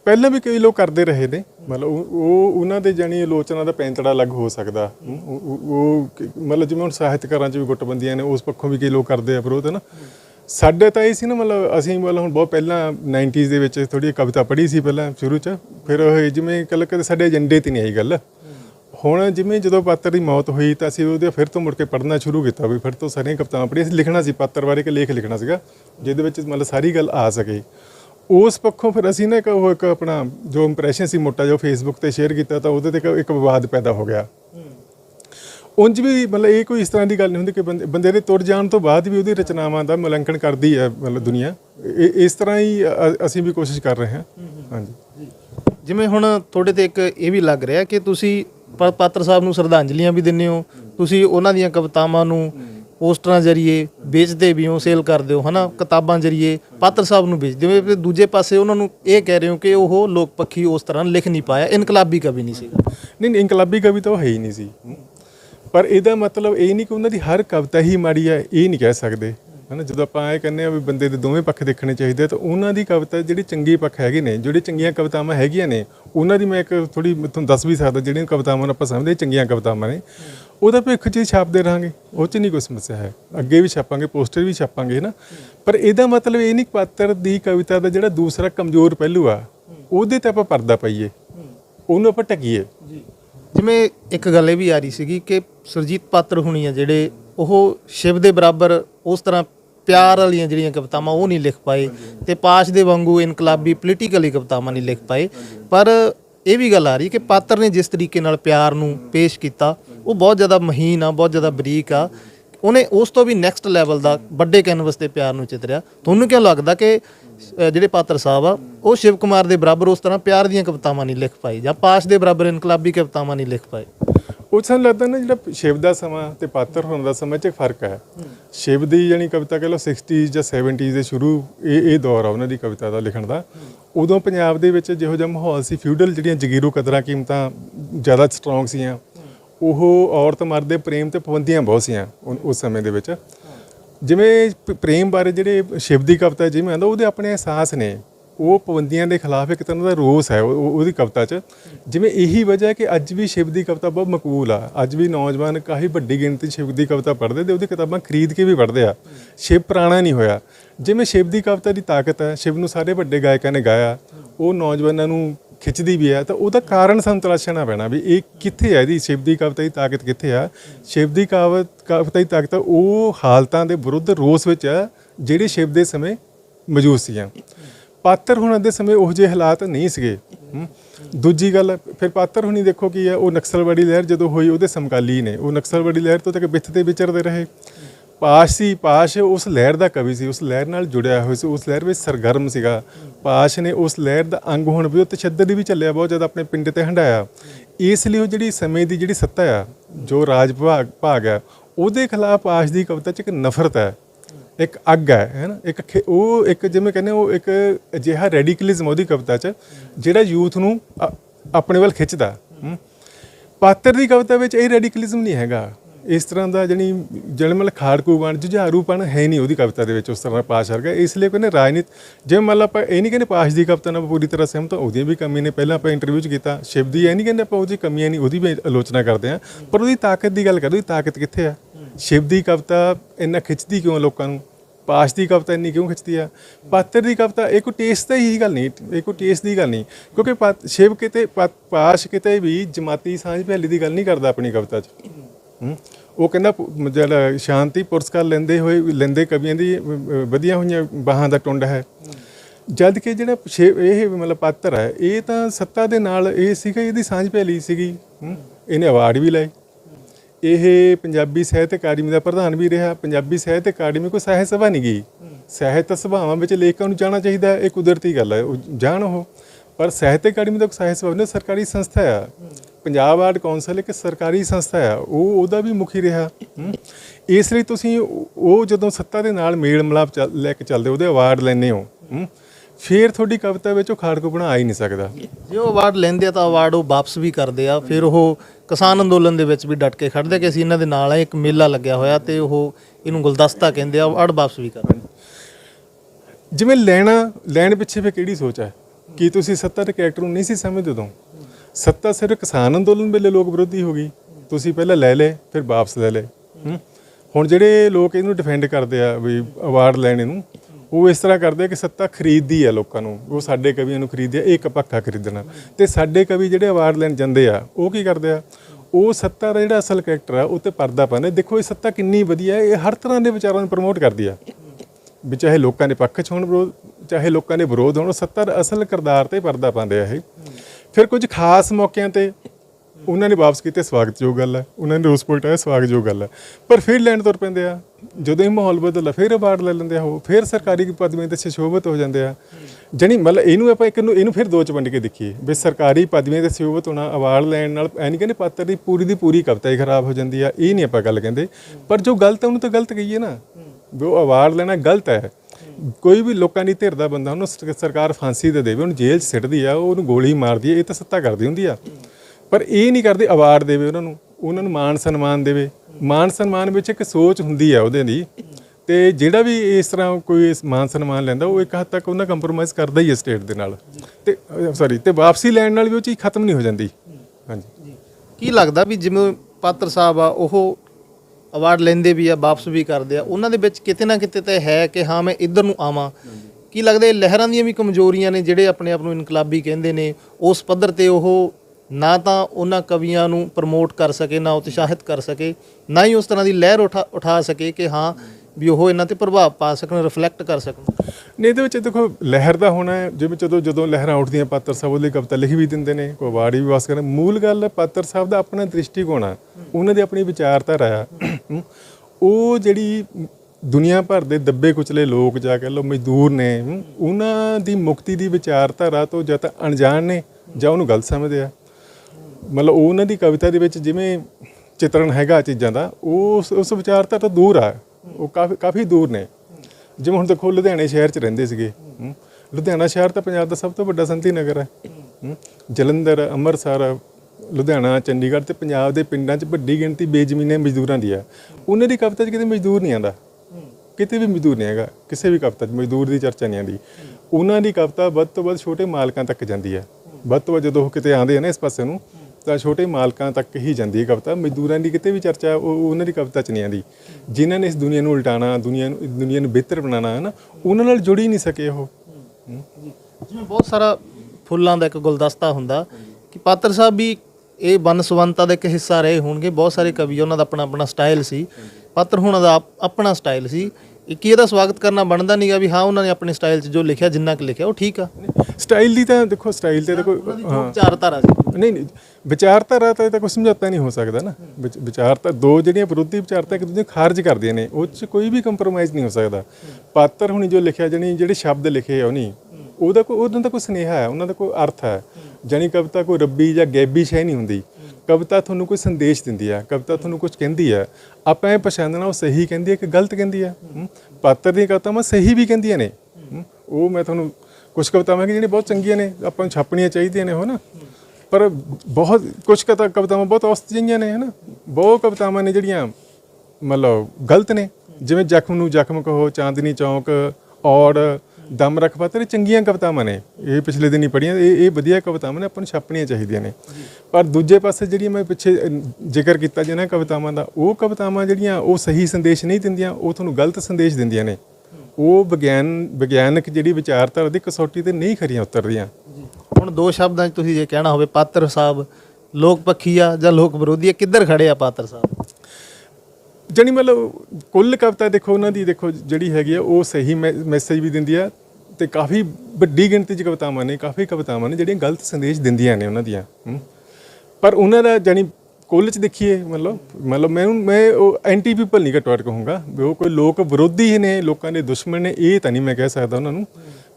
ਪਹਿਲਾਂ ਵੀ ਕਈ ਲੋਕ ਕਰਦੇ ਰਹੇ ਨੇ। ਮਤਲਬ ਉਹ ਉਹਨਾਂ ਦੇ ਜਾਨੀ ਆਲੋਚਨਾ ਦਾ ਪੈਂਤੜਾ ਅਲੱਗ ਹੋ ਸਕਦਾ। ਉਹ- ਮਤਲਬ ਜਿਵੇਂ ਹੁਣ ਸਾਹਿਤਕਾਰਾਂ 'ਚ ਵੀ ਗੁੱਟਬੰਦੀਆਂ ਨੇ, ਉਸ ਪੱਖੋਂ ਵੀ ਕਈ ਲੋਕ ਕਰਦੇ ਆ ਵਿਰੋਧ ਹੈ ਨਾ ਸਾਡੇ ਤਾਂ ਇਹ ਸੀ ਨਾ, ਮਤਲਬ ਅਸੀਂ ਮਤਲਬ ਹੁਣ ਬਹੁਤ ਪਹਿਲਾਂ 90s ਦੇ ਵਿੱਚ ਥੋੜੀ ਕਵਿਤਾ ਪੜ੍ਹੀ ਸੀ ਪਹਿਲਾਂ ਸ਼ੁਰੂ 'ਚ। ਫਿਰ ਉਹ ਜਿਵੇਂ ਕੱਲ ਕਦੇ ਸਾਡੇ ਏਜੰਡੇ ਤੇ ਨਹੀਂ ਆਈ ਗੱਲ। ਹੁਣ ਜਿਵੇਂ ਜਦੋਂ ਪਾਤਰ ਦੀ ਮੌਤ ਹੋਈ ਤਾਂ ਅਸੀਂ ਉਹਦੇ ਫਿਰ ਤੋਂ ਮੁੜ ਕੇ ਪੜ੍ਹਨਾ ਸ਼ੁਰੂ ਕੀਤਾ ਵੀ ਫਿਰ ਤੋਂ ਸਾਰੀਆਂ ਕਵਿਤਾਵਾਂ ਪੜ੍ਹੀਆਂ। ਅਸੀਂ ਲਿਖਣਾ ਸੀ, ਪਾਤਰ ਬਾਰੇ ਇੱਕ ਲੇਖ ਲਿਖਣਾ ਸੀਗਾ, ਜਿਹਦੇ ਵਿੱਚ ਮਤਲਬ ਸਾਰੀ ਗੱਲ ਆ ਸਕੇ। ਉਸ ਪੱਖੋਂ ਫਿਰ ਅਸੀਂ ਨਾ ਇੱਕ ਉਹ ਇੱਕ ਆਪਣਾ ਜੋ ਇੰਪ੍ਰੈਸ਼ਨ ਸੀ ਮੋਟਾ ਜੋ ਫੇਸਬੁੱਕ ਤੇ ਸ਼ੇਅਰ ਕੀਤਾ ਤਾਂ ਉਹਦੇ ਤੇ ਇੱਕ- ਵਿਵਾਦ ਪੈਦਾ ਹੋ ਗਿਆ। ਉਂਝ ਵੀ ਮਤਲਬ ਇਹ ਕੋਈ ਇਸ ਤਰ੍ਹਾਂ ਦੀ ਗੱਲ ਨਹੀਂ ਹੁੰਦੀ ਕਿ ਬੰਦੇ ਬੰਦੇ ਦੇ ਤੁਰ ਜਾਣ ਤੋਂ ਬਾਅਦ ਵੀ ਉਹਦੀ ਰਚਨਾਵਾਂ ਦਾ ਮੁਲਾਂਕਣ ਕਰਦੀ ਹੈ ਮਤਲਬ ਦੁਨੀਆ। ਇਸ ਤਰ੍ਹਾਂ ਹੀ ਅਸੀਂ ਵੀ ਕੋਸ਼ਿਸ਼ ਕਰ ਰਹੇ ਹਾਂ। ਹਾਂਜੀ।
ਜਿਵੇਂ ਹੁਣ ਤੁਹਾਡੇ ਤੇ ਇੱਕ ਇਹ ਵੀ ਲੱਗ ਰਿਹਾ ਕਿ ਤੁਸੀਂ ਪਾਤਰ ਸਾਹਿਬ ਨੂੰ ਸ਼ਰਧਾਂਜਲੀਆਂ ਵੀ ਦਿੰਦੇ ਹੋ। ਤੁਸੀਂ ਉਹਨਾਂ ਦੀਆਂ ਕਵਿਤਾਵਾਂ ਨੂੰ ਪੋਸਟਰਾਂ ਜ਼ਰੀਏ ਵੇਚਦੇ ਵੀ ਹੋ ਸੇਲ ਕਰਦੇ ਹੋ ਹਨਾ? ਕਿਤਾਬਾਂ ਜ਼ਰੀਏ ਪਾਤਰ ਸਾਹਿਬ ਨੂੰ ਵੇਚਦੇ ਹੋ। ਦੂਜੇ ਪਾਸੇ ਉਹਨਾਂ ਨੂੰ ਇਹ ਕਹਿ ਰਹੇ ਹੋ ਕਿ ਉਹ ਲੋਕ ਪੱਖੀ ਉਸ ਤਰ੍ਹਾਂ ਲਿਖ ਨਹੀਂ ਪਾਇਆ ਇਨਕਲਾਬੀ ਕਵੀ ਨਹੀਂ ਸੀਗਾ।
ਨਹੀਂ ਨਹੀਂ ਇਨਕਲਾਬੀ ਕਵੀ ਤਾਂ ਉਹ ਹੈ ਹੀ ਨਹੀਂ ਸੀ। ਪਰ ਇਹਦਾ ਮਤਲਬ ਇਹ ਨਹੀਂ ਕਿ ਉਹਨਾਂ ਦੀ ਹਰ ਕਵਿਤਾ ਹੀ ਮਾੜੀ ਹੈ ਇਹ ਨਹੀਂ ਕਹਿ ਸਕਦੇ। ਹਨਾ ਜਦੋਂ ਆਪਾਂ ਇਹ ਕਹਿੰਦੇ ਆ ਵੀ ਬੰਦੇ ਦੇ ਦੋਵੇਂ ਪੱਖ ਦੇਖਣੇ ਚਾਹੀਦੇ ਆ, ਤਾਂ ਉਹਨਾਂ ਦੀ ਕਵਿਤਾ ਜਿਹੜੀ ਚੰਗੀ ਪੱਖ ਹੈਗੇ ਨੇ ਜਿਹੜੇ ਚੰਗੀਆਂ ਕਵਿਤਾਵਾਂ ਹੈਗੀਆਂ ਨੇ ਉਹਨਾਂ ਦੀ ਮੈਂ ਇੱਕ ਥੋੜੀ ਤੁਹਾਨੂੰ ਦੱਸ ਵੀ ਸਕਦਾ ਜਿਹੜੀਆਂ ਕਵਿਤਾਵਾਂ ਨੂੰ ਆਪਾਂ ਸਮਝਦੇ ਚੰਗੀਆਂ ਕਵਿਤਾਵਾਂ ਨੇ ਉਹਦਾ ਭਵਿੱਖ 'ਚ ਹੀ ਛਾਪਦੇ ਰਹਾਂਗੇ, ਉਹ 'ਚ ਨਹੀਂ ਕੋਈ ਸਮੱਸਿਆ ਹੈ। ਅੱਗੇ ਵੀ ਛਾਪਾਂਗੇ, ਪੋਸਟਰ ਵੀ ਛਾਪਾਂਗੇ ਹੈ ਨਾ ਪਰ ਇਹਦਾ ਮਤਲਬ ਇਹ ਨਹੀਂ ਪਾਤਰ ਦੀ ਕਵਿਤਾ ਦਾ ਜਿਹੜਾ ਦੂਸਰਾ ਕਮਜ਼ੋਰ ਪਹਿਲੂ ਆ, ਉਹਦੇ ਤੇ ਆਪਾਂ ਪਰਦਾ ਪਾਈਏ। ਉਹਨੂੰ ਆਪਾਂ ਟਕੀਏ
ਜਿਵੇਂ ਇੱਕ ਗੱਲ ਇਹ ਵੀ ਆ ਰਹੀ ਸੀਗੀ ਕਿ ਸੁਰਜੀਤ ਪਾਤਰ ਹੁਣੀ ਆ ਜਿਹੜੇ ਉਹ ਸ਼ਿਵ ਦੇ ਬਰਾਬਰ ਉਸ ਤਰ੍ਹਾਂ ਪਿਆਰ ਵਾਲੀਆਂ ਜਿਹੜੀਆਂ ਕਵਿਤਾਵਾਂ ਉਹ ਨਹੀਂ ਲਿਖ ਪਾਏ ਤੇ ਪਾਸ਼ ਦੇ ਵਾਂਗੂ ਇਨਕਲਾਬੀ ਪੋਲੀਟੀਕਲੀ ਕਵਿਤਾਵਾਂ ਨਹੀਂ ਲਿਖ ਪਾਏ। ਪਰ ਇਹ ਵੀ ਗੱਲ ਆ ਰਹੀ ਕਿ ਪਾਤਰ ਨੇ ਜਿਸ ਤਰੀਕੇ ਨਾਲ ਪਿਆਰ ਨੂੰ ਪੇਸ਼ ਕੀਤਾ, ਉਹ ਬਹੁਤ ਜ਼ਿਆਦਾ ਮਹੀਨ ਆ, ਬਹੁਤ ਜ਼ਿਆਦਾ ਬਰੀਕ ਆ। ਉਹਨੇ ਉਸ ਤੋਂ ਵੀ ਨੈਕਸਟ ਲੈਵਲ ਦਾ ਵੱਡੇ ਕੈਨਵਸ ਤੇ ਪਿਆਰ ਨੂੰ ਚਿਤਰਿਆ। ਤੁਹਾਨੂੰ ਕਿਉਂ ਲੱਗਦਾ ਕਿ ਜਿਹੜੇ ਪਾਤਰ ਸਾਹਿਬ ਆ, ਉਹ ਸ਼ਿਵ ਕੁਮਾਰ ਦੇ ਬਰਾਬਰ ਉਸ ਤਰ੍ਹਾਂ ਪਿਆਰ ਦੀਆਂ ਕਵਿਤਾਵਾਂ ਨਹੀਂ ਲਿਖ ਪਾਏ ਜਾਂ ਪਾਸ਼ ਦੇ ਬਰਾਬਰ ਇਨਕਲਾਬੀ ਕਵਿਤਾਵਾਂ ਨਹੀਂ ਲਿਖ ਪਾਏ?
ਉਹ ਸਾਨੂੰ ਲੱਗਦਾ ਨਾ ਜਿਹੜਾ ਸ਼ਿਵ ਦਾ ਸਮਾਂ ਤੇ ਪਾਤਰ ਹੋਣ ਦਾ ਸਮਾਂ 'ਚ ਫ਼ਰਕ ਹੈ। ਸ਼ਿਵ ਦੀ ਜਾਨੀ ਕਵਿਤਾ ਕਹ ਲਓ 60s ਜਾਂ 70s ਦੇ ਸ਼ੁਰੂ, ਇਹ ਇਹ ਦੌਰ ਆ ਉਹਨਾਂ ਦੀ ਕਵਿਤਾ ਦਾ ਲਿਖਣ ਦਾ। ਉਦੋਂ ਪੰਜਾਬ ਦੇ ਵਿੱਚ ਜਿਹੋ ਜਿਹਾ ਮਾਹੌਲ ਸੀ ਫਿਊਡਲ ਜਿਹੜੀਆਂ ਜਗੀਰੂ ਕਦਰਾਂ ਕੀਮਤਾਂ ਜ਼ਿਆਦਾ ਸਟਰੋਂਗ ਸੀਆਂ, ਉਹ ਔਰਤ ਮਰਦ ਦੇ ਪ੍ਰੇਮ ਤੇ ਪਾਬੰਦੀਆਂ ਬਹੁਤ ਸੀਆਂ ਉਸ ਸਮੇਂ ਦੇ ਵਿੱਚ। ਜਿਵੇਂ ਪ੍ਰੇਮ ਬਾਰੇ ਜਿਹੜੇ ਸ਼ਿਵ ਦੀ ਕਵਿਤਾ ਜਿਵੇਂ ਆਂਦਾ ਉਹਦੇ ਆਪਣੇ ਅਹਿਸਾਸ ਨੇ। ਉਹ ਪਾਬੰਦੀਆਂ ਦੇ ਖਿਲਾਫ ਇੱਕ ਤਰ੍ਹਾਂ ਦਾ ਰੋਸ ਹੈ ਉਹ- ਉਹਦੀ ਕਵਿਤਾ 'ਚ। ਜਿਵੇਂ ਇਹੀ ਵਜ੍ਹਾ ਹੈ ਕਿ ਅੱਜ ਵੀ ਸ਼ਿਵ ਦੀ ਕਵਿਤਾ ਬਹੁਤ ਮਕਬੂਲ ਆ। ਅੱਜ ਵੀ ਨੌਜਵਾਨ ਕਾਫੀ ਵੱਡੀ ਗਿਣਤੀ 'ਚ ਸ਼ਿਵ ਦੀ ਕਵਿਤਾ ਪੜ੍ਹਦੇ ਤੇ ਉਹਦੀ ਕਿਤਾਬਾਂ ਖਰੀਦ ਕੇ ਵੀ ਪੜ੍ਹਦੇ ਆ। ਸ਼ਿਵ ਪੁਰਾਣਾ ਨਹੀਂ ਹੋਇਆ। ਜਿਵੇਂ ਸ਼ਿਵ ਦੀ ਕਵਿਤਾ ਦੀ ਤਾਕਤ ਹੈ, ਸ਼ਿਵ ਨੂੰ ਸਾਰੇ ਵੱਡੇ ਗਾਇਕਾਂ ਨੇ ਗਾਇਆ, ਉਹ ਨੌਜਵਾਨਾਂ ਨੂੰ ਖਿੱਚਦੀ ਵੀ ਹੈ, ਤਾਂ ਉਹਦਾ ਕਾਰਨ ਸਾਨੂੰ ਤਲਾਸ਼ਣਾ ਪੈਣਾ ਵੀ ਇਹ ਕਿੱਥੇ ਹੈ ਇਹਦੀ, ਸ਼ਿਵ ਦੀ ਕਵਿਤਾ ਦੀ ਤਾਕਤ ਕਿੱਥੇ ਆ? ਸ਼ਿਵ ਦੀ ਕਾਵਤ ਕਵਿਤਾ ਦੀ ਤਾਕਤ ਉਹ ਹਾਲਤਾਂ ਦੇ ਵਿਰੁੱਧ ਰੋਸ ਵਿੱਚ ਹੈ, ਜਿਹੜੇ ਸ਼ਿਵ ਦੇ ਸਮੇਂ ਮੌਜੂਦ ਸੀਗੀਆਂ। ਪਾਤਰ ਹੁਣਾਂ ਦੇ ਸਮੇਂ ਉਹ ਜਿਹੇ ਹਾਲਾਤ ਨਹੀਂ ਸੀਗੇ। ਦੂਜੀ ਗੱਲ, ਫਿਰ ਪਾਤਰ ਹੁਣੀ ਦੇਖੋ ਕੀ ਹੈ, ਉਹ ਨਕਸਲਵਾੜੀ ਲਹਿਰ ਜਦੋਂ ਹੋਈ, ਉਹਦੇ ਸਮਕਾਲੀ ਨੇ। ਉਹ ਨਕਸਲਵਾੜੀ ਲਹਿਰ ਤੋਂ ਤੱਕ ਵਿੱਥ ਤੇ ਵਿਚਰਦੇ ਰਹੇ। ਪਾਸ਼ ਸੀ, ਪਾਸ਼ ਉਸ ਲਹਿਰ ਦਾ ਕਵੀ ਸੀ, ਉਸ ਲਹਿਰ ਨਾਲ ਜੁੜਿਆ ਹੋਇਆ ਸੀ, ਉਸ ਲਹਿਰ ਵਿੱਚ ਸਰਗਰਮ ਸੀਗਾ। ਪਾਸ਼ ਨੇ ਉਸ ਲਹਿਰ ਦਾ ਅੰਗ ਹੋਣ ਵੀ ਉਹ ਤਸ਼ੱਦਦ ਵੀ ਚੱਲਿਆ, ਬਹੁਤ ਜ਼ਿਆਦਾ ਆਪਣੇ ਪਿੰਡ ਤੇ ਹੰਡਾਇਆ ਇਸ ਲਈ ਉਹ ਜਿਹੜੀ ਸਮੇਂ ਦੀ ਜਿਹੜੀ ਸੱਤਾ ਆ, ਜੋ ਰਾਜ ਭਾਗ ਭਾਗ ਆ, ਉਹਦੇ ਖਿਲਾਫ ਪਾਸ਼ ਦੀ ਕਵਿਤਾ 'ਚ ਇੱਕ ਨਫ਼ਰਤ ਹੈ, ਇੱਕ ਅੱਗ ਹੈ ਹੈ ਨਾ? ਇੱਕ ਖੇ- ਉਹ ਇੱਕ ਜਿਵੇਂ ਕਹਿੰਦੇ ਉਹ ਇੱਕ ਅਜਿਹਾ ਰੈਡੀਕਲਿਜ਼ਮ ਉਹਦੀ ਕਵਿਤਾ 'ਚ, ਜਿਹੜਾ ਯੂਥ ਨੂੰ ਅ- ਆਪਣੇ ਵੱਲ ਖਿੱਚਦਾ। ਪਾਤਰ ਦੀ ਕਵਿਤਾ ਵਿੱਚ ਇਹ ਰੈਡੀਕਲਿਜ਼ਮ ਨਹੀਂ ਹੈਗਾ। ਇਸ ਤਰ੍ਹਾਂ ਦਾ ਜਣੀ ਜਲਮਲ ਖਾੜਕੂਪਣ ਜੁਝਾਰੂਪਣ ਹੈ ਨਹੀਂ ਉਹਦੀ ਕਵਿਤਾ ਦੇ ਵਿੱਚ ਉਸ ਤਰ੍ਹਾਂ ਦਾ ਪਾਸ਼ ਵਰਗਾ ਇਸ ਲਈ ਕਹਿੰਦੇ ਰਾਜਨੀਤ, ਜੇ ਮੰਨ ਲਾ ਆਪਾਂ ਇਹ ਨਹੀਂ ਕਹਿੰਦੇ ਪਾਸ਼ ਦੀ ਕਵਿਤਾ ਨਾਲ ਪੂਰੀ ਤਰ੍ਹਾਂ ਸਹਿਮਤ ਉਹਦੀਆਂ ਵੀ ਕਮੀ ਨੇ। ਪਹਿਲਾਂ ਆਪਾਂ ਇੰਟਰਵਿਊ 'ਚ ਕੀਤਾ, ਸ਼ਿਵ ਦੀ ਇਹ ਨਹੀਂ ਕਹਿੰਦੇ ਆਪਾਂ ਉਹਦੀ ਕਮੀਆਂ ਨਹੀਂ, ਉਹਦੀ ਵੀ ਆਲੋਚਨਾ ਕਰਦੇ ਹਾਂ। ਪਰ ਉਹਦੀ ਤਾਕਤ ਦੀ ਗੱਲ ਕਰਦੇ ਉਹਦੀ ਤਾਕਤ ਕਿੱਥੇ ਆ? ਸ਼ਿਵ ਦੀ ਕਵਿਤਾ ਇੰਨਾ ਖਿੱਚਦੀ ਕਿਉਂ ਲੋਕਾਂ ਨੂੰ? ਪਾਸ਼ ਦੀ ਕਵਿਤਾ ਇੰਨੀ ਕਿਉਂ ਖਿੱਚਦੀ ਆ? ਪਾਤਰ ਦੀ ਕਵਿਤਾ, ਇਹ ਕੋਈ ਟੇਸਟ ਦੀ ਹੀ ਗੱਲ ਨਹੀਂ, ਇਹ ਕੋਈ ਟੇਸਟ ਦੀ ਗੱਲ ਨਹੀਂ। ਕਿਉਂਕਿ ਪਾ- ਸ਼ਿਵ ਕਿਤੇ ਪਾ- ਪਾਸ਼ ਕਿਤੇ ਵੀ ਜਮਾਤੀ ਸਾਂਝ ਭੈਲੀ ਦੀ ਗੱਲ ਨਹੀਂ ਕਰਦਾ ਆਪਣੀ ਕਵਿਤਾ 'ਚ। ਉਹ ਕਹਿੰਦਾ ਜਿਹੜਾ ਸ਼ਾਂਤੀ ਪੁਰਸਕਾਰ ਲੈਂਦੇ ਹੋਏ, ਲੈਂਦੇ ਕਵੀਆਂ ਦੀ ਵਧੀਆ ਹੋਈਆਂ ਬਾਹਾਂ ਦਾ ਟੁੰਡ ਹੈ। ਜਦ ਕਿ ਜਿਹੜਾ ਇਹ ਮਤਲਬ ਪਾਤਰ ਹੈ, ਇਹ ਤਾਂ ਸੱਤਾ ਦੇ ਨਾਲ ਇਹ ਸੀਗਾ, ਇਹਦੀ ਸਾਂਝ ਭੈਲੀ ਸੀਗੀ। ਇਹਨੇ ਅਵਾਰਡ ਵੀ ਲਏ। ਇਹ ਪੰਜਾਬੀ ਸਾਹਿਤ ਅਕਾਦਮੀ ਦਾ ਪ੍ਰਧਾਨ ਵੀ ਰਿਹਾ। ਪੰਜਾਬੀ ਸਾਹਿਤ ਅਕਾਦਮੀ ਕੋਈ ਸਾਹਿਤ ਸਭਾ ਨਹੀਂ ਗਈ। ਸਾਹਿਤ ਸਭਾਵਾਂ ਵਿੱਚ ਲੇਖਕਾਂ ਨੂੰ ਜਾਣਾ ਚਾਹੀਦਾ, ਇਹ ਕੁਦਰਤੀ ਗੱਲ ਹੈ। ਉਹ ਜਾਣ ਉਹ। ਪਰ ਸਾਹਿਤ ਅਕਾਦਮੀ ਦਾ ਸਾਹਿਤ ਸਭਾ ਨਹੀਂ ਸਰਕਾਰੀ ਸੰਸਥਾ ਆ। ਪੰਜਾਬ ਆਰਟ ਕੌਂਸਲ ਇੱਕ ਸਰਕਾਰੀ ਸੰਸਥਾ ਆ ਉਹ ਉਹਦਾ ਵੀ ਮੁਖੀ ਰਿਹਾ। ਇਸ ਲਈ ਤੁਸੀਂ ਉਹ ਜਦੋਂ ਸੱਤਾ ਦੇ ਨਾਲ ਮੇਲ ਮਿਲਾਪ ਲੈ ਕੇ ਚੱਲਦੇ ਉਹਦੇ ਅਵਾਰਡ ਲੈਣੇ ਹੋ ਫਿਰ ਤੁਹਾਡੀ ਕਵਿਤਾ ਵਿੱਚ ਉਹ ਖਾੜਕੂ ਬਣਾ ਆ ਹੀ ਨਹੀਂ ਸਕਦਾ।
ਜੇ ਉਹ ਅਵਾਰਡ ਲੈਂਦੇ ਆ ਤਾਂ ਅਵਾਰਡ ਉਹ ਵਾਪਸ ਵੀ ਕਰਦੇ ਆ। ਫਿਰ ਉਹ ਕਿਸਾਨ ਅੰਦੋਲਨ ਦੇ ਵਿੱਚ ਵੀ ਡਟ ਕੇ ਖੜਦੇ ਕਿ ਅਸੀਂ ਇਹਨਾਂ ਦੇ ਨਾਲ ਆ ਇੱਕ ਮੇਲਾ ਲੱਗਿਆ ਹੋਇਆ ਤੇ ਉਹ ਇਹਨੂੰ ਗੁਲਦਸਤਾ ਕਹਿੰਦੇ ਆ ਅਵਾਰਡ ਵਾਪਸ ਵੀ ਕਰਦੇ
ਜਿਵੇਂ ਲੈਣਾ ਲੈਣ ਪਿੱਛੇ ਫਿਰ ਕਿਹੜੀ ਸੋਚ ਹੈ ਕੀ ਤੁਸੀਂ ਸੱਤਾ ਦੇ ਕੈਰੈਕਟਰ ਨੂੰ ਨਹੀਂ ਸੀ ਸਮਝਦੇ ਉਦੋਂ? ਸੱਤਾ ਸਿਰਫ ਕਿਸਾਨ ਅੰਦੋਲਨ ਵੇਲੇ ਲੋਕ ਵਿਰੋਧੀ ਹੋ ਗਈ। ਤੁਸੀਂ ਪਹਿਲਾਂ ਲੈ ਲਏ, ਫਿਰ ਵਾਪਸ ਲੈ ਲਏ। ਹੁਣ ਜਿਹੜੇ ਲੋਕ ਇਹਨੂੰ ਡਿਫੈਂਡ ਕਰਦੇ ਆ ਵੀ ਅਵਾਰਡ ਲੈਣੇ ਨੂੰ ਉਹ ਇਸ ਤਰ੍ਹਾਂ ਕਰਦੇ ਆ ਕਿ ਸੱਤਾ ਖਰੀਦਦੀ ਆ ਲੋਕਾਂ ਨੂੰ। ਉਹ ਸਾਡੇ ਕਵੀਆਂ ਨੂੰ ਖਰੀਦਦੇ ਆ ਇੱਕ ਪੱਖਾ ਖਰੀਦਣਾ। ਤੇ ਸਾਡੇ ਕਵੀ ਜਿਹੜੇ ਅਵਾਰਡ ਲੈਣ ਜਾਂਦੇ ਆ, ਉਹ ਕੀ ਕਰਦੇ ਆ? ਉਹ ਸੱਤਾ ਦਾ ਜਿਹੜਾ ਅਸਲ ਕੈਰੈਕਟਰ ਆ, ਉਹ ਤੇ ਪਰਦਾ ਪਾਉਂਦੇ ਦੇਖੋ ਇਹ ਸੱਤਾ ਕਿੰਨੀ ਵਧੀਆ ਹੈ ਇਹ ਹਰ ਤਰ੍ਹਾਂ ਦੇ ਵਿਚਾਰਾਂ ਨੂੰ ਪ੍ਰਮੋਟ ਕਰਦੀ ਆ। ਵੀ ਚਾਹੇ ਲੋਕਾਂ ਦੇ ਪੱਖ 'ਚ ਹੋਣ ਵਿਰੋਧ ਚਾਹੇ ਲੋਕਾਂ ਦੇ ਵਿਰੋਧ ਹੋਣ, ਉਹ ਸੱਤਾ ਅਸਲ ਕਿਰਦਾਰ ਤੇ ਪਰਦਾ ਪਾਉਂਦੇ ਆ ਇਹ। ਫਿਰ ਕੁਝ ਖਾਸ ਮੌਕਿਆਂ ਤੇ ਉਹਨਾਂ ਨੇ ਵਾਪਸ ਕੀਤੇ ਸਵਾਗਤਯੋਗ ਗੱਲ ਹੈ। ਉਹਨਾਂ ਨੇ ਰੋਸ ਪੁਆਇੰਟ ਸਵਾਗਤਯੋਗ ਗੱਲ ਹੈ। ਪਰ ਫਿਰ ਲੈਣ ਤੁਰ ਪੈਂਦੇ ਆ। ਜਦੋਂ ਹੀ ਮਾਹੌਲ ਬਦਲਦਾ ਫਿਰ ਅਵਾਰਡ ਲੈ ਲੈਂਦੇ ਆ ਉਹ। ਫਿਰ ਸਰਕਾਰੀ ਪਦਵੀਆਂ ਤੇ ਸ਼ੋਭਤ ਹੋ ਜਾਂਦੇ ਆ। ਜਣੀ ਮਤਲਬ ਇਹਨੂੰ ਆਪਾਂ ਇੱਕ ਨੂੰ ਇਹਨੂੰ ਫਿਰ ਦੋ ਚ ਵੰਡ ਕੇ ਦੇਖੀਏ। ਵੀ ਸਰਕਾਰੀ ਪਦਵੀਆਂ ਤੇ ਸ਼ੋਭਤ ਹੋਣਾ ਅਵਾਰਡ ਲੈਣ ਨਾਲ ਐ ਨਹੀਂ ਕਹਿੰਦੇ ਪਾਤਰ ਦੀ ਪੂਰੀ ਦੀ ਪੂਰੀ ਕਵਿਤਾ ਹੀ ਖਰਾਬ ਹੋ ਜਾਂਦੀ ਆ। ਇਹ ਨਹੀਂ ਆਪਾਂ ਗੱਲ ਕਹਿੰਦੇ। ਪਰ ਜੋ ਗਲਤ ਹੈ, ਉਹਨੂੰ ਤਾਂ ਗਲਤ ਕਹੀਏ ਨਾ। ਵੀ ਉਹ ਅਵਾਰਡ ਲੈਣਾ ਗਲਤ ਹੈ। ਕੋਈ ਵੀ ਲੋਕਾਂ ਦੀ ਧਿਰ ਦਾ ਬੰਦਾ, ਉਹਨੂੰ ਸਰ- ਸਰਕਾਰ ਫਾਂਸੀ ਦੇ ਦੇਵੇ, ਉਹਨੂੰ ਜੇਲ੍ਹ 'ਚ ਸਿੱਟਦੀ ਆ, ਉਹਨੂੰ ਗੋਲੀ ਮਾਰਦੀ ਆ ਇਹ ਤਾਂ ਸੱਤਾ ਕਰਦੀ ਹੁੰਦੀ ਆ। ਪਰ ਇਹ ਨਹੀਂ ਕਰਦੀ, ਅਵਾਰਡ ਦੇਵੇ ਉਹਨਾਂ ਨੂੰ ਉਹਨਾਂ ਨੂੰ ਮਾਣ ਸਨਮਾਨ ਦੇਵੇ। ਮਾਣ ਸਨਮਾਨ ਵਿੱਚ ਇੱਕ ਸੋਚ ਹੁੰਦੀ ਆ ਉਹਦੇ ਦੀ, ਤੇ ਜਿਹੜਾ ਵੀ ਇਸ ਤਰ੍ਹਾਂ ਕੋਈ ਇਸ ਮਾਨ ਸਨਮਾਨ ਲੈਂਦਾ, ਉਹ ਇੱਕ ਹੱਦ ਤੱਕ ਉਹਨਾਂ ਕੰਪਰੋਮਾਈਜ਼ ਕਰਦਾ ਹੀ ਹੈ ਸਟੇਟ ਦੇ ਨਾਲ। ਤੇ ਸੌਰੀ ਤੇ ਵਾਪਸੀ ਲੈਣ ਨਾਲ ਵੀ ਉਹ ਚੀਜ਼ ਖਤਮ ਨਹੀਂ ਹੋ ਜਾਂਦੀ। ਹਾਂਜੀ।
ਕੀ ਲੱਗਦਾ ਵੀ ਜਿਵੇਂ ਪਾਤਰ ਸਾਹਿਬ ਆ, ਉਹ ਅਵਾਰਡ ਲੈਂਦੇ ਵੀ ਆ ਵਾਪਸ ਵੀ ਕਰਦੇ ਆ। ਉਹਨਾਂ ਦੇ ਵਿੱਚ ਕਿਤੇ ਨਾ ਕਿਤੇ ਤਾਂ ਹੈ ਕਿ ਹਾਂ ਮੈਂ ਇੱਧਰ ਨੂੰ ਆਵਾਂ। ਕੀ ਲੱਗਦਾ ਇਹ ਲਹਿਰਾਂ ਦੀਆਂ ਵੀ ਕਮਜ਼ੋਰੀਆਂ ਨੇ ਜਿਹੜੇ ਆਪਣੇ ਆਪ ਨੂੰ ਇਨਕਲਾਬੀ ਕਹਿੰਦੇ ਨੇ ਉਸ ਪੱਧਰ ਤੇ ਉਹ ਨਾ ਤਾਂ ਉਹਨਾਂ ਕਵੀਆਂ ਨੂੰ ਪ੍ਰਮੋਟ ਕਰ ਸਕੇ ਨਾ ਉਤਸ਼ਾਹਿਤ ਕਰ ਸਕੇ ਨਾ ਹੀ ਉਸ ਤਰ੍ਹਾਂ ਦੀ ਲਹਿਰ ਉਠਾ ਉਠਾ ਸਕੇ ਕਿ ਹਾਂ ਵੀ ਉਹ ਇਹਨਾਂ ਤੇ ਪ੍ਰਭਾਵ ਪਾ ਸਕਣ ਰਿਫਲੈਕਟ ਕਰ ਸਕਣ।
ਨਹੀਂ, ਇਹਦੇ ਵਿੱਚ ਦੇਖੋ, ਲਹਿਰ ਦਾ ਹੋਣਾ ਹੈ। ਜਿਵੇਂ ਜਦੋਂ ਜਦੋਂ ਲਹਿਰਾਂ ਉੱਠਦੀਆਂ, ਪਾਤਰ ਸਾਹਿਬ ਉਹਦੇ ਕਵਿਤਾ ਲਿਖ ਵੀ ਦਿੰਦੇ ਨੇ, ਕੋਈ ਅਵਾਰਡ ਵੀ ਵਾਸ ਕਰਨ। ਮੂਲ ਗੱਲ ਪਾਤਰ ਸਾਹਿਬ ਦਾ ਆਪਣਾ ਦ੍ਰਿਸ਼ਟੀਕੋਣ ਆ। ਉਹਨਾਂ ਦੀ ਆਪਣੀ ਵਿਚਾਰਧਾਰਾ ਆ। ਉਹ ਜਿਹੜੀ ਦੁਨੀਆ ਭਰ ਦੇ ਦੱਬੇ ਕੁਚਲੇ ਲੋਕ, ਜਾ ਕੇ ਲੋ ਮਜ਼ਦੂਰ ਨੇ ਉਹਨਾਂ ਦੀ ਮੁਕਤੀ ਦੀ ਵਿਚਾਰਧਾਰਾ ਤੋਂ ਜਾਂ ਤਾਂ ਅਣਜਾਣ ਨੇ, ਜਾਂ ਉਹਨੂੰ ਗਲਤ ਸਮਝਦੇ ਆ। ਮਤਲਬ ਉਹ ਉਹਨਾਂ ਦੀ ਕਵਿਤਾ ਦੇ ਵਿੱਚ ਜਿਵੇਂ ਚਿਤਰਣ ਹੈਗਾ ਚੀਜ਼ਾਂ ਦਾ, ਉਹ ਉਸ- ਵਿਚਾਰਧਾਰਾ ਤੋਂ ਦੂਰ ਆ। ਉਹ ਕਾਫੀ ਕਾਫੀ ਦੂਰ ਨੇ। ਜਿਵੇਂ ਹੁਣ ਦੇਖੋ ਲੁਧਿਆਣੇ ਸ਼ਹਿਰ 'ਚ ਰਹਿੰਦੇ ਸੀਗੇ। ਲੁਧਿਆਣਾ ਸ਼ਹਿਰ ਤਾਂ ਪੰਜਾਬ ਦਾ ਸਭ ਤੋਂ ਵੱਡਾ ਸੰਤੀ ਨਗਰ ਹੈ। ਜਲੰਧਰ, ਅੰਮ੍ਰਿਤਸਰ, ਲੁਧਿਆਣਾ, ਚੰਡੀਗੜ੍ਹ ਤੇ ਪੰਜਾਬ ਦੇ ਪਿੰਡਾਂ 'ਚ ਵੱਡੀ ਗਿਣਤੀ ਬੇਜ਼ਮੀਨੇ ਮਜ਼ਦੂਰਾਂ ਦੀ ਆ ਉਹਨਾਂ ਦੀ ਕਵਿਤਾ 'ਚ ਕਿਤੇ ਮਜ਼ਦੂਰ ਨਹੀਂ ਆਂਦਾ ਕਿਤੇ ਵੀ ਮਜ਼ਦੂਰ ਨਹੀਂ ਹੈਗਾ। ਕਿਸੇ ਵੀ ਕਵਿਤਾ 'ਚ ਮਜ਼ਦੂਰ ਦੀ ਚਰਚਾ ਨਹੀਂ ਆਂਦੀ ਉਹਨਾਂ ਦੀ ਕਵਿਤਾ ਵੱਧ ਤੋਂ ਵੱਧ ਛੋਟੇ ਮਾਲਕਾਂ ਤੱਕ ਜਾਂਦੀ ਹੈ। ਵੱਧ ਤੋਂ ਵੱਧ ਜਦੋਂ ਉਹ ਕਿਤੇ ਆਉਂਦੇ ਆ ਨਾ ਇਸ ਪਾਸੇ ਨੂੰ ਤਾਂ ਛੋਟੇ ਮਾਲਕਾਂ ਤੱਕ ਹੀ ਜਾਂਦੀ ਹੈ ਕਵਿਤਾ। ਮਜ਼ਦੂਰਾਂ ਦੀ ਕਿਤੇ ਵੀ ਚਰਚਾ ਉਹ ਉਹਨਾਂ ਦੀ ਕਵਿਤਾ 'ਚ ਨਹੀਂ ਆਂਦੀ ਜਿਨ੍ਹਾਂ ਨੇ ਇਸ ਦੁਨੀਆ ਨੂੰ ਉਲਟਾਣਾ ਦੁਨੀਆ ਨੂੰ ਦੁਨੀਆ ਨੂੰ ਬਿਹਤਰ ਬਣਾਉਣਾ ਹੈ ਨਾ, ਉਹਨਾਂ ਨਾਲ ਜੁੜੀ ਨਹੀਂ ਸਕੇ ਉਹ।
ਜਿਵੇਂ ਬਹੁਤ ਸਾਰਾ ਫੁੱਲਾਂ ਦਾ ਇੱਕ ਗੁਲਦਸਤਾ ਹੁੰਦਾ ਕਿ ਪਾਤਰ ਸਾਹਿਬ ਵੀ ਇਹ ਬਨਸਵੰਤਾ ਦਾ ਇੱਕ ਹਿੱਸਾ ਰਹੇ ਹੋਣਗੇ। ਬਹੁਤ ਸਾਰੇ ਕਵੀ, ਉਹਨਾਂ ਦਾ ਆਪਣਾ ਆਪਣਾ ਸਟਾਈਲ ਸੀ। ਪਾਤਰ ਹੁਣਾਂ ਦਾ ਆਪਣਾ ਸਟਾਈਲ ਸੀ। ਕੀ ਇਹਦਾ ਸਵਾਗਤ ਕਰਨਾ ਬਣਦਾ ਨਹੀਂਗਾ ਵੀ ਹਾਂ ਉਹਨਾਂ ਨੇ ਆਪਣੇ ਸਟਾਈਲ 'ਚ ਜੋ ਲਿਖਿਆ ਜਿੰਨਾ ਕੁ ਲਿਖਿਆ ਉਹ ਠੀਕ ਆ?
ਸਟਾਈਲ ਦੀ ਤਾਂ ਦੇਖੋ ਸਟਾਈਲ ਤੇ ਦੇਖੋ
ਜੋ ਵਿਚਾਰਧਾਰਾ ਸੀ।
ਨਹੀਂ ਨਹੀਂ ਵਿਚਾਰਧਾਰਾ ਤਾਂ ਇਹ ਤਾਂ ਕੋਈ ਸਮਝੌਤਾ ਨਹੀਂ ਹੋ ਸਕਦਾ ਨਾ। ਵਿਚ- ਵਿਚਾਰਤਾ ਦੋ ਜਿਹੜੀਆਂ ਵਿਰੋਧੀ ਵਿਚਾਰਤਾ ਇੱਕ ਦੂਜੇ ਨੂੰ ਖਾਰਜ ਕਰਦੀਆਂ ਨੇ ਉਹ 'ਚ ਕੋਈ ਵੀ ਕੰਪਰੋਮਾਈਜ਼ ਨਹੀਂ ਹੋ ਸਕਦਾ। ਪਾਤਰ ਹੁਣੀ ਜੋ ਲਿਖਿਆ ਜਾਣੀ ਜਿਹੜੇ ਸ਼ਬਦ ਲਿਖੇ ਆ ਉਹਨੀ ਉਹਦਾ ਕੋਈ ਉਹਨਾਂ ਦਾ ਕੋਈ ਸੁਨੇਹਾ ਹੈ ਉਹਨਾਂ ਦਾ ਕੋਈ ਅਰਥ ਹੈ। ਜਾਣੀ ਕਵਿਤਾ ਕੋਈ ਰੱਬੀ ਜਾਂ ਗੈਬੀ ਸ਼ੈ ਨਹੀਂ ਹੁੰਦੀ। ਕਵਿਤਾ ਤੁਹਾਨੂੰ ਕੋਈ ਸੰਦੇਸ਼ ਦਿੰਦੀ ਹੈ, ਕਵਿਤਾ ਤੁਹਾਨੂੰ ਕੁਝ ਕਹਿੰਦੀ ਹੈ, ਆਪਾਂ ਇਹ ਪਛਾਣਨਾ ਉਹ ਸਹੀ ਕਹਿੰਦੀ ਹੈ ਕਿ ਗਲਤ ਕਹਿੰਦੀ ਹੈ? ਪਾਤਰ ਦੀਆਂ ਕਵਿਤਾਵਾਂ ਸਹੀ ਵੀ ਕਹਿੰਦੀਆਂ ਨੇ। ਉਹ ਮੈਂ ਤੁਹਾਨੂੰ ਕੁਝ ਕਵਿਤਾਵਾਂ ਕਿ ਜਿਹੜੀਆਂ ਬਹੁਤ ਚੰਗੀਆਂ ਨੇ, ਆਪਾਂ ਨੂੰ ਛਾਪਣੀਆਂ ਚਾਹੀਦੀਆਂ ਨੇ ਹੋ ਨਾ ਪਰ ਬਹੁਤ ਕੁਝ ਕਵਿਤਾ, ਕਵਿਤਾਵਾਂ ਬਹੁਤ ਔਸਤ ਜਿਹੀਆਂ ਨੇ, ਹਨਾ? ਬਹੁਤ ਕਵਿਤਾਵਾਂ ਨੇ ਜਿਹੜੀਆਂ ਮਤਲਬ ਗਲਤ ਨੇ। ਜਿਵੇਂ ਜ਼ਖਮ ਨੂੰ ਜ਼ਖਮ ਕਹੋ, ਚਾਂਦਨੀ ਚੌਂਕ, ਔੜ ਦਮ ਰੱਖ ਪਾਤਰ ਚੰਗੀਆਂ ਕਵਿਤਾਵਾਂ ਨੇ। ਇਹ ਪਿਛਲੇ ਦਿਨ ਹੀ ਪੜ੍ਹੀਆਂ, ਇਹ ਇਹ ਵਧੀਆ ਕਵਿਤਾਵਾਂ ਨੇ, ਆਪਾਂ ਨੂੰ ਛਾਪਣੀਆਂ ਚਾਹੀਦੀਆਂ ਨੇ। ਪਰ ਦੂਜੇ ਪਾਸੇ ਜਿਹੜੀਆਂ ਮੈਂ ਪਿੱਛੇ ਜ਼ਿਕਰ ਕੀਤਾ ਜਿਹਨਾਂ ਕਵਿਤਾਵਾਂ ਦਾ, ਉਹ ਕਵਿਤਾਵਾਂ ਜਿਹੜੀਆਂ ਉਹ ਸਹੀ ਸੰਦੇਸ਼ ਨਹੀਂ ਦਿੰਦੀਆਂ, ਉਹ ਤੁਹਾਨੂੰ ਗਲਤ ਸੰਦੇਸ਼ ਦਿੰਦੀਆਂ ਨੇ। ਉਹ ਵਿਗਿਆਨ, ਵਿਗਿਆਨਕ ਜਿਹੜੀ ਵਿਚਾਰਧਾਰਾ ਦੀ ਕਸੌਟੀ ਤੇ ਨਹੀਂ ਖਰੀਆਂ ਉਤਰਦੀਆਂ।
ਹੁਣ ਦੋ ਸ਼ਬਦਾਂ 'ਚ ਤੁਸੀਂ ਜੇ ਕਹਿਣਾ ਹੋਵੇ, ਪਾਤਰ ਸਾਹਿਬ, ਲੋਕ ਪੱਖੀ ਆ ਜਾਂ ਲੋਕ ਵਿਰੋਧੀ ਆ ਕਿੱਧਰ ਖੜੇ ਆ ਪਾਤਰ ਸਾਹਿਬ?
ਜਾਣੀ ਮਤਲਬ ਕੁੱਲ ਕਵਿਤਾ ਦੇਖੋ, ਉਹਨਾਂ ਦੀ ਦੇਖੋ ਜਿਹੜੀ ਹੈਗੀ ਆ, ਉਹ ਸਹੀ ਮੈਸੇਜ ਵੀ ਦਿੰਦੀ ਆ ਤੇ ਕਾਫੀ ਵੱਡੀ ਗਿਣਤੀ ਚ ਕਵਿਤਾਵਾਂ ਨੇ, ਕਾਫੀ ਕਵਿਤਾਵਾਂ ਨੇ ਜਿਹੜੀਆਂ ਗਲਤ ਸੰਦੇਸ਼ ਦਿੰਦੀਆਂ ਨੇ ਉਹਨਾਂ ਦੀਆਂ ਪਰ ਉਹਨਾਂ ਦਾ ਜਾਣੀ ਕੁੱਲ ਚ ਦੇਖੀਏ, ਮਤਲਬ ਮਤਲਬ ਮੈਂ ਮੈਂ ਉਹ ਐਂਟੀ ਪੀਪਲ ਨਹੀਂ ਘਟਵਾਟ ਕਹੂੰਗਾ ਵੀ ਉਹ ਕੋਈ ਲੋਕ ਵਿਰੋਧੀ ਨੇ, ਲੋਕਾਂ ਦੇ ਦੁਸ਼ਮਣ ਨੇ, ਇਹ ਤਾਂ ਨਹੀਂ ਮੈਂ ਕਹਿ ਸਕਦਾ ਉਹਨਾਂ ਨੂੰ।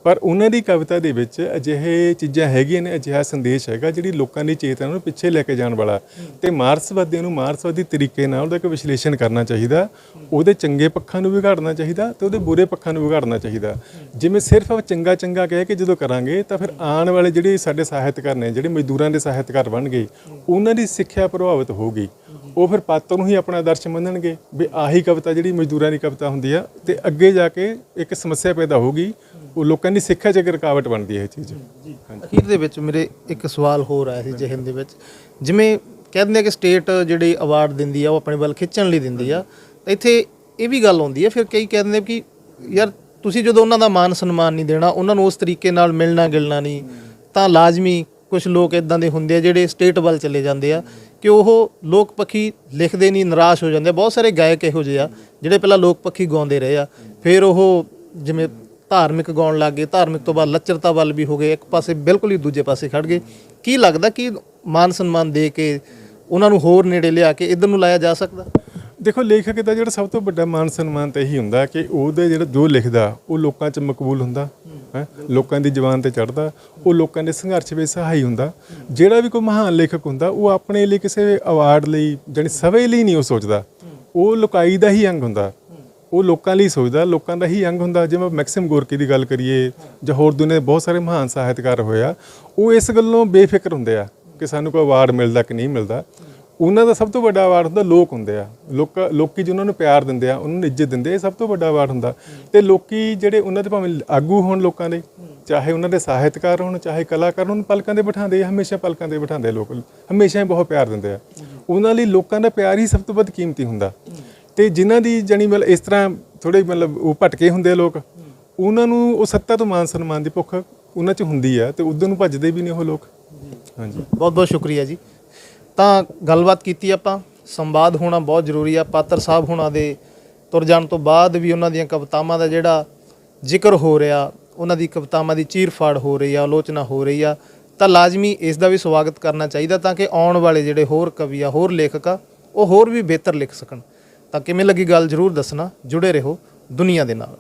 ਪਰ ਉਹਨਾਂ ਦੀ ਕਵਿਤਾ ਦੇ ਵਿੱਚ ਅਜਿਹੇ ਚੀਜ਼ਾਂ ਹੈਗੀਆਂ ਨੇ, ਅਜਿਹਾ ਸੰਦੇਸ਼ ਹੈਗਾ ਜਿਹੜੀ ਲੋਕਾਂ ਦੀ ਚੇਤਨਾ ਨੂੰ ਪਿੱਛੇ ਲੈ ਕੇ ਜਾਣ ਵਾਲਾ। ਤੇ ਮਾਰਕਸਵਾਦੀਆਂ ਨੂੰ ਮਾਰਕਸਵਾਦੀ ਤਰੀਕੇ ਨਾਲ ਉਹਦਾ ਇੱਕ ਵਿਸ਼ਲੇਸ਼ਣ ਕਰਨਾ ਚਾਹੀਦਾ, ਉਹਦੇ ਚੰਗੇ ਪੱਖਾਂ ਨੂੰ ਵਿਗਾੜਨਾ ਚਾਹੀਦਾ ਤੇ ਉਹਦੇ ਬੁਰੇ ਪੱਖਾਂ ਨੂੰ ਵਿਗਾੜਨਾ ਚਾਹੀਦਾ। ਜਿਵੇਂ ਸਿਰਫ ਚੰਗਾ ਚੰਗਾ ਕਹਿ ਕੇ ਜਦੋਂ ਕਰਾਂਗੇ ਤਾਂ ਫਿਰ ਆਉਣ ਵਾਲੇ ਜਿਹੜੇ ਸਾਡੇ ਸਾਹਿਤਕਾਰ ਨੇ, ਜਿਹੜੇ ਮਜ਼ਦੂਰਾਂ ਦੇ ਸਾਹਿਤਕਾਰ ਬਣ ਗਏ ਉਹਨਾਂ ਦੀ ਸਿੱਖਿਆ ਪ੍ਰਭਾਵਿਤ ਹੋਊਗੀ। ਉਹ ਫਿਰ ਪਾਤਰ ਨੂੰ ਹੀ ਆਪਣਾ ਆਦਰਸ਼ ਮੰਨਣਗੇ ਵੀ ਆਹੀ ਕਵਿਤਾ ਜਿਹੜੀ ਮਜ਼ਦੂਰਾਂ ਦੀ ਕਵਿਤਾ ਹੁੰਦੀ ਆ ਤੇ ਅੱਗੇ ਜਾ ਕੇ ਇੱਕ ਸਮੱਸਿਆ ਪੈਦਾ ਹੋਊਗੀ ਉਹ ਲੋਕਾਂ ਦੀ ਸਿੱਖਿਆ 'ਚ ਇੱਕ ਰੁਕਾਵਟ ਬਣਦੀ ਹੈ ਇਹ ਚੀਜ਼।
ਅਖੀਰ ਦੇ ਵਿੱਚ ਮੇਰੇ ਇੱਕ ਸਵਾਲ ਹੋਰ ਆਇਆ ਸੀ ਜਿਹਨ ਦੇ ਵਿੱਚ। ਜਿਵੇਂ ਕਹਿੰਦੇ ਆ ਕਿ ਸਟੇਟ ਜਿਹੜੀ ਅਵਾਰਡ ਦਿੰਦੀ ਆ, ਉਹ ਆਪਣੇ ਵੱਲ ਖਿੱਚਣ ਲਈ ਦਿੰਦੀ ਆ। ਤਾਂ ਇੱਥੇ ਇਹ ਵੀ ਗੱਲ ਆਉਂਦੀ ਆ, ਫਿਰ ਕਈ ਕਹਿੰਦੇ ਕਿ ਯਾਰ ਤੁਸੀਂ ਜਦੋਂ ਉਹਨਾਂ ਦਾ ਮਾਨ ਸਨਮਾਨ ਨਹੀਂ ਦੇਣਾ, ਉਹਨਾਂ ਨੂੰ ਉਸ ਤਰੀਕੇ ਨਾਲ ਮਿਲਣਾ ਗਿਲਣਾ ਨਹੀਂ, ਤਾਂ ਲਾਜ਼ਮੀ ਕੁਝ ਲੋਕ ਇਦਾਂ ਦੇ ਹੁੰਦੇ ਆ ਜਿਹੜੇ ਸਟੇਟ ਵੱਲ ਚਲੇ ਜਾਂਦੇ ਆ ਕਿ ਉਹ ਲੋਕ ਪੱਖੀ ਲਿਖਦੇ ਨਹੀਂ, ਨਿਰਾਸ਼ ਹੋ ਜਾਂਦੇ ਆ। ਬਹੁਤ ਸਾਰੇ ਗਾਇਕ ਇਹੋ ਜਿਹੇ ਆ ਜਿਹੜੇ ਪਹਿਲਾਂ ਲੋਕ ਪੱਖੀ ਗਾਉਂਦੇ ਰਹੇ ਆ। ਫਿਰ ਉਹ ਜਿਵੇਂ ਧਾਰਮਿਕ ਗਾਉਣ ਲੱਗ ਗਏ, ਧਾਰਮਿਕ ਤੋਂ ਬਾਅਦ ਲੱਚਰਤਾ ਵੱਲ ਵੀ ਹੋ ਗਏ, ਇੱਕ ਪਾਸੇ ਬਿਲਕੁਲ ਹੀ ਦੂਜੇ ਪਾਸੇ ਖੜ ਗਏ। ਕੀ ਲੱਗਦਾ ਕਿ ਮਾਨ ਸਨਮਾਨ ਦੇ ਕੇ ਉਹਨਾਂ ਨੂੰ ਹੋਰ ਨੇੜੇ ਲਿਆ ਕੇ ਇਧਰ ਨੂੰ ਲਾਇਆ ਜਾ ਸਕਦਾ?
ਦੇਖੋ, ਲੇਖਕ ਦਾ ਜਿਹੜਾ ਸਭ ਤੋਂ ਵੱਡਾ ਮਾਨ ਸਨਮਾਨ ਤਾਂ ਇਹੀ ਹੁੰਦਾ ਕਿ ਉਹਦੇ ਜਿਹੜਾ ਜੋ ਲਿਖਦਾ, ਉਹ ਲੋਕਾਂ 'ਚ ਮਕਬੂਲ ਹੁੰਦਾ, ਹੈ, ਲੋਕਾਂ ਦੀ ਜ਼ੁਬਾਨ ਤੇ ਚੜਦਾ ਉਹ ਲੋਕਾਂ ਦੇ ਸੰਘਰਸ਼ ਵਿੱਚ ਸਹਾਈ ਹੁੰਦਾ। ਜਿਹੜਾ ਵੀ ਕੋਈ ਮਹਾਨ ਲੇਖਕ ਹੁੰਦਾ, ਉਹ ਆਪਣੇ ਲਈ ਕਿਸੇ ਅਵਾਰਡ ਲਈ, ਜਾਣੀ ਸਵੇ ਲਈ ਨਹੀਂ ਉਹ ਸੋਚਦਾ। ਉਹ ਲੁਕਾਈ ਦਾ ਹੀ ਅੰਗ ਹੁੰਦਾ। ਉਹ ਲੋਕਾਂ ਲਈ ਸੋਚਦਾ, ਲੋਕਾਂ ਦਾ ਹੀ ਅੰਗ ਹੁੰਦਾ। ਜਿਵੇਂ ਮੈਕਸਿਮ ਗੋਰਕੀ ਦੀ ਗੱਲ ਕਰੀਏ, ਜਾਂ ਹੋਰ ਦੁਨੀਆ ਦੇ ਬਹੁਤ ਸਾਰੇ ਮਹਾਨ ਸਾਹਿਤਕਾਰ ਹੋਏ ਆ, ਉਹ ਇਸ ਗੱਲੋਂ ਬੇਫਿਕਰ ਹੁੰਦੇ ਆ ਕਿ ਸਾਨੂੰ ਕੋਈ ਅਵਾਰਡ ਮਿਲਦਾ ਕਿ ਨਹੀਂ ਮਿਲਦਾ। ਉਹਨਾਂ ਦਾ ਸਭ ਤੋਂ ਵੱਡਾ ਅਵਾਰਡ ਹੁੰਦਾ ਲੋਕ ਹੁੰਦੇ ਆ। ਲੋਕ, ਲੋਕੀ ਜਿਹਨਾਂ ਨੂੰ ਪਿਆਰ ਦਿੰਦੇ ਆ, ਉਹਨਾਂ ਨੂੰ ਇੱਜ਼ਤ ਦਿੰਦੇ ਇਹ ਸਭ ਤੋਂ ਵੱਡਾ ਅਵਾਰਡ ਹੁੰਦਾ। ਤੇ ਲੋਕੀ ਜਿਹੜੇ ਉਹਨਾਂ ਦੇ ਭਾਵੇਂ ਆਗੂ ਹੋਣ ਲੋਕਾਂ ਦੇ, ਚਾਹੇ ਉਹਨਾਂ ਦੇ ਸਾਹਿਤਕਾਰ ਹੋਣ, ਚਾਹੇ ਕਲਾਕਾਰ ਹੋਣ, ਪਲਕਾਂ ਦੇ ਬਿਠਾਉਂਦੇ, ਹਮੇਸ਼ਾ ਪਲਕਾਂ ਦੇ ਬਿਠਾਉਂਦੇ ਲੋਕ। ਹਮੇਸ਼ਾ ਹੀ ਬਹੁਤ ਪਿਆਰ ਦਿੰਦੇ ਆ। ਉਹਨਾਂ ਲਈ ਲੋਕਾਂ ਦਾ ਪਿਆਰ ਹੀ ਸਭ ਤੋਂ ਵੱਧ ਕੀਮਤੀ ਹੁੰਦਾ। ਤੇ ਜਿਨ੍ਹਾਂ ਦੀ ਜਣੀ ਮਤਲਬ ਇਸ ਤਰ੍ਹਾਂ ਥੋੜੇ ਮਤਲਬ ਉਹ ਭਟਕੇ ਹੁੰਦੇ ਆ ਲੋਕ, ਉਹਨਾਂ ਨੂੰ ਉਹ ਸੱਤਾ ਤੋਂ ਮਾਨ ਸਨਮਾਨ ਦੀ ਭੁੱਖ ਉਹਨਾਂ 'ਚ ਹੁੰਦੀ ਆ ਤੇ ਉਧਰ ਨੂੰ ਭੱਜਦੇ ਵੀ ਨੇ ਉਹ ਲੋਕ। ਹਾਂਜੀ।
ਬਹੁਤ ਬਹੁਤ ਸ਼ੁਕਰੀਆ ਜੀ। ਤਾਂ ਗੱਲਬਾਤ ਕੀਤੀ ਆਪਾਂ, ਸੰਵਾਦ ਹੋਣਾ ਬਹੁਤ ਜ਼ਰੂਰੀ ਆ, ਪਾਤਰ ਸਾਹਿਬ ਹੋਣਾ ਦੇ ਤੁਰ ਜਾਣ ਤੋਂ ਬਾਅਦ ਵੀ ਉਹਨਾਂ ਦੀਆਂ ਕਵਿਤਾਵਾਂ ਦਾ ਜਿਹੜਾ ਜ਼ਿਕਰ ਹੋ ਰਿਹਾ, ਉਹਨਾਂ ਦੀ ਕਵਿਤਾਵਾਂ ਦੀ ਚੀਰ-ਫਾੜ ਹੋ ਰਹੀ ਆ, ਆਲੋਚਨਾ ਹੋ ਰਹੀ ਆ, ਤਾਂ ਲਾਜ਼ਮੀ ਇਸ ਦਾ ਵੀ ਸਵਾਗਤ ਕਰਨਾ ਚਾਹੀਦਾ ਤਾਂ ਕਿ ਆਉਣ ਵਾਲੇ ਜਿਹੜੇ ਹੋਰ ਕਵੀ ਆ, ਹੋਰ ਲੇਖਕ ਆ, ਉਹ ਹੋਰ ਵੀ ਬਿਹਤਰ ਲਿਖ ਸਕਣ। ਤਾਂ ਕਿਵੇਂ ਲੱਗੀ ਗੱਲ? ਜ਼ਰੂਰ ਦੱਸਣਾ। ਜੁੜੇ ਰਹੋ ਦੁਨੀਆ ਦੇ ਨਾਲ।